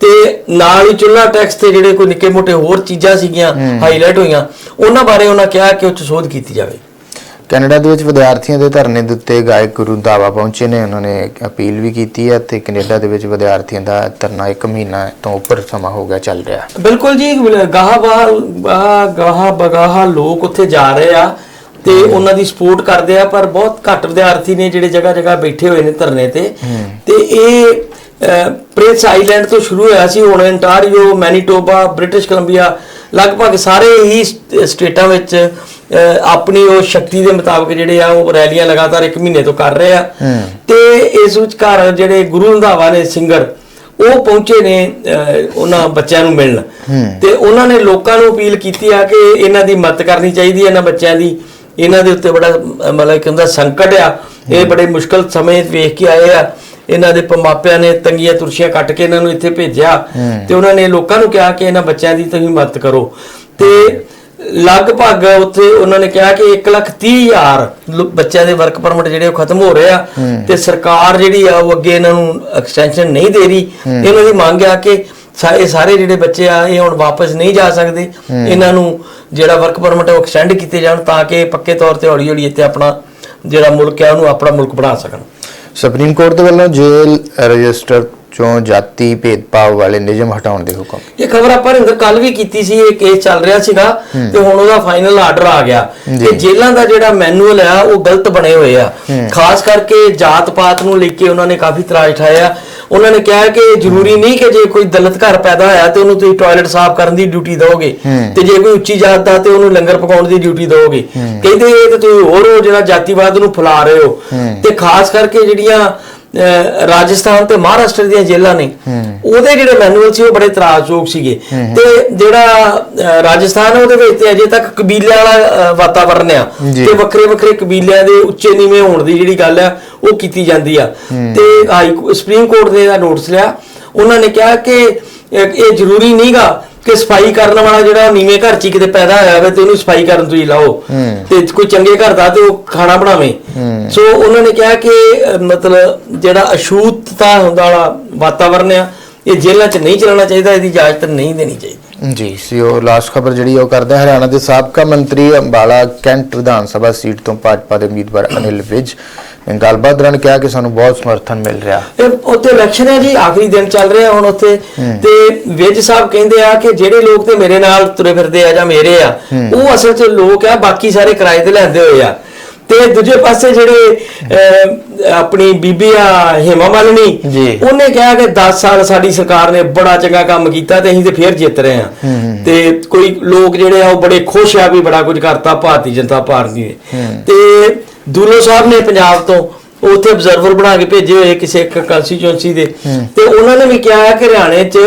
ਤੇ ਨਾਲ ਹੀ ਚੁੱਲ੍ਹਾ ਟੈਕਸ ਤੇ ਜਿਹੜੇ ਕੋਈ ਨਿੱਕੇ-ਮੋਟੇ ਹੋਰ ਚੀਜ਼ਾਂ ਸੀਗੀਆਂ ਹਾਈਲਾਈਟ ਹੋਈਆਂ ਉਹਨਾਂ ਬਾਰੇ ਉਹਨਾਂ ਕਿਹਾ ਕਿ ਉਹ 'ਚ ਸੋਧ ਕੀਤੀ ਜਾਵੇ। ਕੈਨੇਡਾ ਦੇ ਵਿੱਚ ਵਿਦਿਆਰਥੀਆਂ ਦੇ ਧਰਨੇ ਦੇ ਉੱਤੇ ਗਾਇਕ ਗੁਰੂ ਰੰਧਾਵਾ ਪਹੁੰਚੇ ਨੇ। ਉਹਨਾਂ ਨੇ ਅਪੀਲ ਵੀ ਕੀਤੀ ਹੈ ਤੇ ਕੈਨੇਡਾ ਦੇ ਵਿੱਚ ਵਿਦਿਆਰਥੀਆਂ ਦਾ ਧਰਨਾ 1 ਮਹੀਨਾ ਤੋਂ ਉੱਪਰ ਸਮਾਂ ਹੋ ਗਿਆ ਚੱਲ ਰਿਹਾ ਬਿਲਕੁਲ ਜੀ ਗਾਹ ਬਾਹ ਗਾਹ ਬਗਾਹ ਲੋਕ ਉੱਥੇ ਜਾ ਰਹੇ ਆ ਤੇ ਉਹਨਾਂ ਦੀ ਸਪੋਰਟ ਕਰਦੇ ਆ ਪਰ ਬਹੁਤ ਘੱਟ ਵਿਦਿਆਰਥੀ ਨੇ ਜਿਹੜੇ ਜਗ੍ਹਾ ਜਗ੍ਹਾ ਬੈਠੇ ਹੋਏ ਨੇ ਧਰਨੇ ਤੇ। ਤੇ ਇਹ ਪ੍ਰਿੰਸ ਆਈਲੈਂਡ ਤੋਂ ਸ਼ੁਰੂ ਹੋਇਆ ਸੀ ਹੁਣ ਇੰਟਾਰੀਓ ਮੈਨੀਟੋਬਾ ਬ੍ਰਿਟਿਸ਼ ਕੋਲੰਬੀਆ ਲਗਭਗ ਸਾਰੇ ਹੀ ਸਟ- ਸਟੇਟਾਂ ਵਿੱਚ ਆਪਣੀ ਉਹ ਸ਼ਕਤੀ ਦੇ ਮੁਤਾਬਕ ਜਿਹੜੇ ਆ ਉਹ ਰੈਲੀਆਂ ਲਗਾਤਾਰ 1 ਮਹੀਨੇ ਤੋਂ ਕਰ ਰਹੇ ਆ। ਤੇ ਇਸ ਵਿਚਕਾਰ ਜਿਹੜੇ ਗੁਰੂ ਰੰਧਾਵਾ ਨੇ ਸਿੰਗਰ ਉਹ ਪਹੁੰਚੇ ਨੇ ਉਹਨਾਂ ਬੱਚਿਆਂ ਨੂੰ ਮਿਲਣ। ਤੇ ਉਹਨਾਂ ਨੇ ਲੋਕਾਂ ਨੂੰ ਅਪੀਲ ਕੀਤੀ ਆ ਕਿ ਇਹਨਾਂ ਦੀ ਮਦਦ ਕਰਨੀ ਚਾਹੀਦੀ ਹੈ ਇਹਨਾਂ ਬੱਚਿਆਂ ਦੀ। ਇਹਨਾਂ ਦੇ ਉੱਤੇ ਬੜਾ ਮਤਲਬ ਕਿ ਉਹਦਾ ਸੰਕਟ ਆ। ਇਹ ਬੜੇ ਮੁਸ਼ਕਲ ਸਮੇਂ ਵੇਖ ਕੇ ਆਏ ਆ। ਇਹਨਾਂ ਦੇ ਪ- ਮਾਪਿਆਂ ਨੇ ਤੰਗੀਆਂ ਤੁਰਸ਼ੀਆਂ ਕੱਟ ਕੇ ਇਹਨਾਂ ਨੂੰ ਇੱਥੇ ਭੇਜਿਆ। ਤੇ ਉਹਨਾਂ ਨੇ ਲੋਕਾਂ ਨੂੰ ਕਿਹਾ ਕਿ ਇਹਨਾਂ ਬੱਚਿਆਂ ਦੀ ਤੁਸੀਂ ਮਦਦ ਕਰੋ। ਤੇ ਲਗਭਗ ਉੱਥੇ ਉਹਨਾਂ ਨੇ ਕਿਹਾ ਕਿ 1 ਲੱਖ 30 ਹਜ਼ਾਰ ਲੋ- ਬੱਚਿਆਂ ਦੇ ਵਰਕ ਪਰਮਿਟ ਜਿਹੜੇ ਉਹ ਖਤਮ ਹੋ ਰਹੇ ਆ। ਤੇ ਸਰਕਾਰ ਜਿਹੜੀ ਆ ਉਹ ਅੱਗੇ ਇਹਨਾਂ ਨੂੰ ਐਕਸਟੈਂਸ਼ਨ ਨਹੀਂ ਦੇ ਰਹੀ। ਇਹਨਾਂ ਦੀ ਮੰਗ ਆ ਕਿ ਸਾ- ਇਹ ਸਾਰੇ ਜਿਹੜੇ ਬੱਚੇ ਆ ਇਹ ਹੁਣ ਵਾਪਸ ਨਹੀਂ ਜਾ ਸਕਦੇ। ਇਹਨਾਂ ਨੂੰ ਜਿਹੜਾ ਵਰਕ ਪਰਮਿਟ ਉਹ ਐਕਸਟੈਂਡ ਕੀਤੇ ਜਾਣ ਤਾਂ ਕਿ ਪੱਕੇ ਤੌਰ ਤੇ ਹੌਲੀ ਹੌਲੀ ਇੱਥੇ ਆਪਣਾ ਜਿਹੜਾ ਮੁਲਕ ਹੈ ਉਹਨੂੰ ਆਪਣਾ ਮੁਲਕ ਬਣਾ ਸਕਣ। ਸੁਪਰੀਮ ਕੋਰਟ ਦੇ ਵੱਲੋਂ ਜੇਲ੍ਹ ਰਜਿਸਟਰ ਚੋਂ ਜਾਤੀ ਭੇਦਭਾਵ ਵਾਲੇ ਨਿਯਮ ਹਟਾਉਣ ਦੇ ਹੁਕਮ। ਇਹ ਖਬਰ ਆਪਾਂ ਰਿੰਦਰ ਕੱਲ ਵੀ ਕੀਤੀ ਸੀ ਇਹ ਕੇਸ ਚੱਲ ਰਿਹਾ ਸੀਗਾ ਤੇ ਹੁਣ ਉਹਦਾ ਫਾਈਨਲ ਆਰਡਰ ਆ ਗਿਆ। ਤੇ ਜੇਲ੍ਹਾਂ ਦਾ ਜਿਹੜਾ ਮੈਨੂਅਲ ਆ ਉਹ ਗਲਤ ਬਣੇ ਹੋਏ ਆ। ਖਾਸ ਕਰਕੇ ਜਾਤ ਪਾਤ ਨੂੰ ਲੈ ਕੇ ਉਹਨਾਂ ਨੇ ਕਾਫੀ ਇਤਰਾਜ਼ ਉਠਾਇਆ ਉਹਨਾਂ ਨੇ ਕਿਹਾ ਕਿ ਜ਼ਰੂਰੀ ਨਹੀਂ ਕਿ ਜੇ ਕੋਈ ਦਲਿਤ ਘਰ ਪੈਦਾ ਹੋਇਆ ਤੇ ਉਹਨੂੰ ਤੁਸੀਂ ਟਾਇਲਟ ਸਾਫ਼ ਕਰਨ ਦੀ ਡਿਊਟੀ ਦਿਓਗੇ। ਤੇ ਜੇ ਕੋਈ ਉੱਚੀ ਜਾਤ ਦਾ ਤੇ ਉਹਨੂੰ ਲੰਗਰ ਪਕਾਉਣ ਦੀ ਡਿਊਟੀ ਦਿਓਗੇ। ਕਹਿੰਦੇ ਇਹ ਤੇ ਤੁਸੀਂ ਹੋਰ ਜਿਹੜਾ ਜਾਤੀਵਾਦ ਨੂੰ ਫੈਲਾ ਰਹੇ ਹੋ। ਤੇ ਖਾਸ ਕਰਕੇ ਜਿਹੜੀਆਂ ਰਾਜਸਥਾਨ ਤੇ ਮਹਾਰਾਸ਼ਟਰ ਦੀਆਂ ਜੇਲ੍ਹਾਂ ਨੇ। ਉਹਦੇ ਜਿਹੜੇ ਮੈਨੂਅਲ ਸੀ ਉਹ ਬੜੇ ਤਰਾਜ਼ਯੋਗ ਸੀਗੇ। ਤੇ ਜਿਹੜਾ ਰਾਜਸਥਾਨ ਉਹਦੇ ਵਿੱਚ ਤੇ ਅਜੇ ਤੱਕ ਕਬੀਲਿਆਂ ਵਾਲਾ ਵਾਤਾਵਰਣ ਆ। ਤੇ ਵੱਖਰੇ ਵੱਖਰੇ ਕਬੀਲਿਆਂ ਦੇ ਉੱਚੇ ਨੀਵੇਂ ਹੋਣ ਦੀ ਜਿਹੜੀ ਗੱਲ ਆ ਉਹ ਕੀਤੀ ਜਾਂਦੀ ਆ। ਤੇ ਹਾਈ ਸੁਪਰੀਮ ਕੋਰਟ ਨੇ ਇਹਦਾ ਨੋਟਿਸ ਲਿਆ। ਉਹਨਾਂ ਨੇ ਕਿਹਾ ਕਿ ਇਹ ਜ਼ਰੂਰੀ ਨਹੀਂਗਾ ਕਿ ਸਫ਼ਾਈ ਕਰਨ ਵਾਲਾ ਜਿਹੜਾ ਨੀਵੇਂ ਘਰ 'ਚ ਹੀ ਕਿਤੇ ਪੈਦਾ ਹੋਇਆ ਹੋਵੇ ਤੇ ਉਹਨੂੰ ਸਫ਼ਾਈ ਕਰਨ ਤੁਸੀਂ ਲਾਓ ਤੇ ਕੋਈ ਚੰਗੇ ਘਰ ਦਾ ਤੇ ਉਹ ਖਾਣਾ ਬਣਾਵੇ। ਸੋ ਉਹਨਾਂ ਨੇ ਕਿਹਾ ਕਿ ਮਤਲਬ ਜਿਹੜਾ ਅਸ਼ੂਤਤਾ ਹੁੰਦਾ ਵਾਲਾ ਵਾਤਾਵਰਣ ਆ ਇਹ ਜੇਲ੍ਹਾਂ 'ਚ ਨਹੀਂ ਚੱਲਣਾ ਚਾਹੀਦਾ ਇਹਦੀ ਇਜਾਜ਼ਤ ਨਹੀਂ ਦੇਣੀ ਚਾਹੀਦੀ। ਜੀ ਸੀ ਉਹ ਲਾਸਟ ਖਬਰ ਜਿਹੜੀ ਉਹ ਕਰਦਾ ਹਰਿਆਣਾ ਦੇ ਸਾਬਕਾ ਮੰਤਰੀ ਅੰਬਾਲਾ ਕੈਂਟ ਵਿਧਾਨ ਸਭਾ ਸੀਟ ਤੋਂ ਭਾਜਪਾ ਦੇ ਉਮੀਦਵਾਰ ਅਨਿਲ ਵਿਜ ਗੱਲਬਾਤ ਦੌਰਾਨ ਕਿਹਾ ਕਿ ਸਾਨੂੰ ਬਹੁਤ ਸਮਰਥਨ ਮਿਲ ਰਿਹਾ। ਤੇ ਉੱਥੇ ਇਲੈਕਸ਼ਨ ਹੈ ਜੀ ਆਖਰੀ ਦਿਨ ਚੱਲ ਰਿਹਾ ਹੁਣ ਉੱਥੇ। ਤੇ ਵਿਜ ਸਾਹਿਬ ਕਹਿੰਦੇ ਆ ਕਿ ਜਿਹੜੇ ਲੋਕ ਤੇ ਮੇਰੇ ਨਾਲ ਤੁਰੇ ਫਿਰਦੇ ਆ ਜਾਂ ਮੇਰੇ ਆ ਉਹ ਅਸਲ 'ਚ ਲੋਕ ਆ ਬਾਕੀ ਸਾਰੇ ਕਿਰਾਏ ਤੇ ਲੈਂਦੇ ਹੋਏ ਆ। ਤੇ ਦੂਜੇ ਪਾਸੇ ਜਿਹੜੇ ਆਪਣੀ ਬੀਬੀ ਆ ਹੇਮਾ ਮਾਲਿਨੀ ਜੀ। ਉਹਨੇ ਕਿਹਾ ਕਿ 10 ਸਾਲ ਸਾਡੀ ਸਰਕਾਰ ਨੇ ਬੜਾ ਚੰਗਾ ਕੰਮ ਕੀਤਾ ਤੇ ਅਸੀਂ ਤੇ ਫੇਰ ਜਿੱਤ ਰਹੇ ਆ। ਤੇ ਕੋਈ ਲੋਕ ਜਿਹੜੇ ਆ ਉਹ ਬੜੇ ਖੁਸ਼ ਆ ਵੀ ਬੜਾ ਕੁਝ ਕਰਤਾ ਭਾਰਤੀ ਜਨਤਾ ਪਾਰਟੀ ਨੇ। ਤੇ ਦੂਲੋ ਸਾਹਿਬ ਨੇ ਪੰਜਾਬ ਤੋਂ ਉੱਥੇ ਅਬਜ਼ਰਵਰ ਬਣਾ ਕੇ ਭੇਜੇ ਹੋਏ ਕਿਸੇ ਇੱਕ ਕੰਸਟੀਚੁਐਂਸੀ ਦੇ। ਤੇ ਉਹਨਾਂ ਨੇ ਵੀ ਕਿਹਾ ਕਿ ਹਰਿਆਣੇ 'ਚ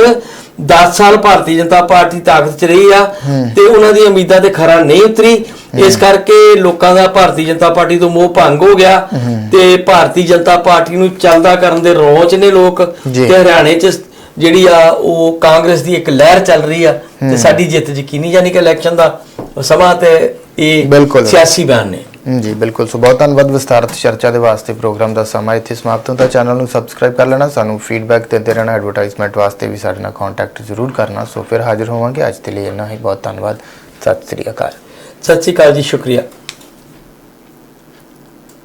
10 ਸਾਲ ਭਾਰਤੀ ਜਨਤਾ ਪਾਰਟੀ ਤਾਕਤ 'ਚ ਰਹੀ ਆ ਤੇ ਉਹਨਾਂ ਦੀ ਉਮੀਦਾਂ ਤੇ ਖਰਾ ਨਹੀਂ ਉਤਰੀ। ਇਸ ਕਰਕੇ ਲੋਕਾਂ ਦਾ ਭਾਰਤੀ ਜਨਤਾ ਪਾਰਟੀ ਤੋਂ ਮੋਹ ਭੰਗ ਹੋ ਗਿਆ ਤੇ ਭਾਰਤੀ ਜਨਤਾ ਪਾਰਟੀ ਨੂੰ ਚੱਲਦਾ ਕਰਨ ਦੇ ਰੋਹ 'ਚ ਨੇ ਲੋਕ। ਤੇ ਹਰਿਆਣੇ 'ਚ ਜਿਹੜੀ ਆ ਉਹ ਕਾਂਗਰਸ ਦੀ ਇੱਕ ਲਹਿਰ ਚੱਲ ਰਹੀ ਆ ਤੇ ਸਾਡੀ ਜਿੱਤ ਯਕੀਨੀ ਯਾਨੀ ਕਿ ਇਲੈਕਸ਼ਨ ਦਾ ਸਮਾਂ ਤੇ ਇਹ। ਸਿਆਸੀ ਬਿਆਨ ਨੇ। ਜੀ, ਬਿਲਕੁਲ। ਸੋ ਬਹੁਤ ਧੰਨਵਾਦ ਵਿਸਤਾਰਤ ਚਰਚਾ ਦੇ ਵਾਸਤੇ ਪ੍ਰੋਗਰਾਮ ਦਾ ਸਮਾਂ ਇੱਥੇ ਸਮਾਪਤ ਹੁੰਦਾ। ਚੈਨਲ ਨੂੰ ਸਬਸਕ੍ਰਾਈਬ ਕਰ ਲੈਣਾ, ਸਾਨੂੰ ਫੀਡਬੈਕ ਦਿੰਦੇ ਰਹਿਣਾ ਐਡਵਰਟਾਈਜ਼ਮੈਂਟ ਵਾਸਤੇ ਵੀ ਸਾਡੇ ਨਾਲ ਕੰਟੈਕਟ ਜ਼ਰੂਰ ਕਰਨਾ। ਸੋ ਫਿਰ ਹਾਜ਼ਰ ਹੋਵਾਂਗੇ। ਅੱਜ ਦੇ ਲਈ ਇੰਨਾ ਹੀ। ਬਹੁਤ ਧੰਨਵਾਦ। ਸਤਿ ਸ੍ਰੀ ਅਕਾਲ। ਸਤਿ ਸ਼੍ਰੀ ਅਕਾਲ ਜੀ, ਸ਼ੁਕਰੀਆ।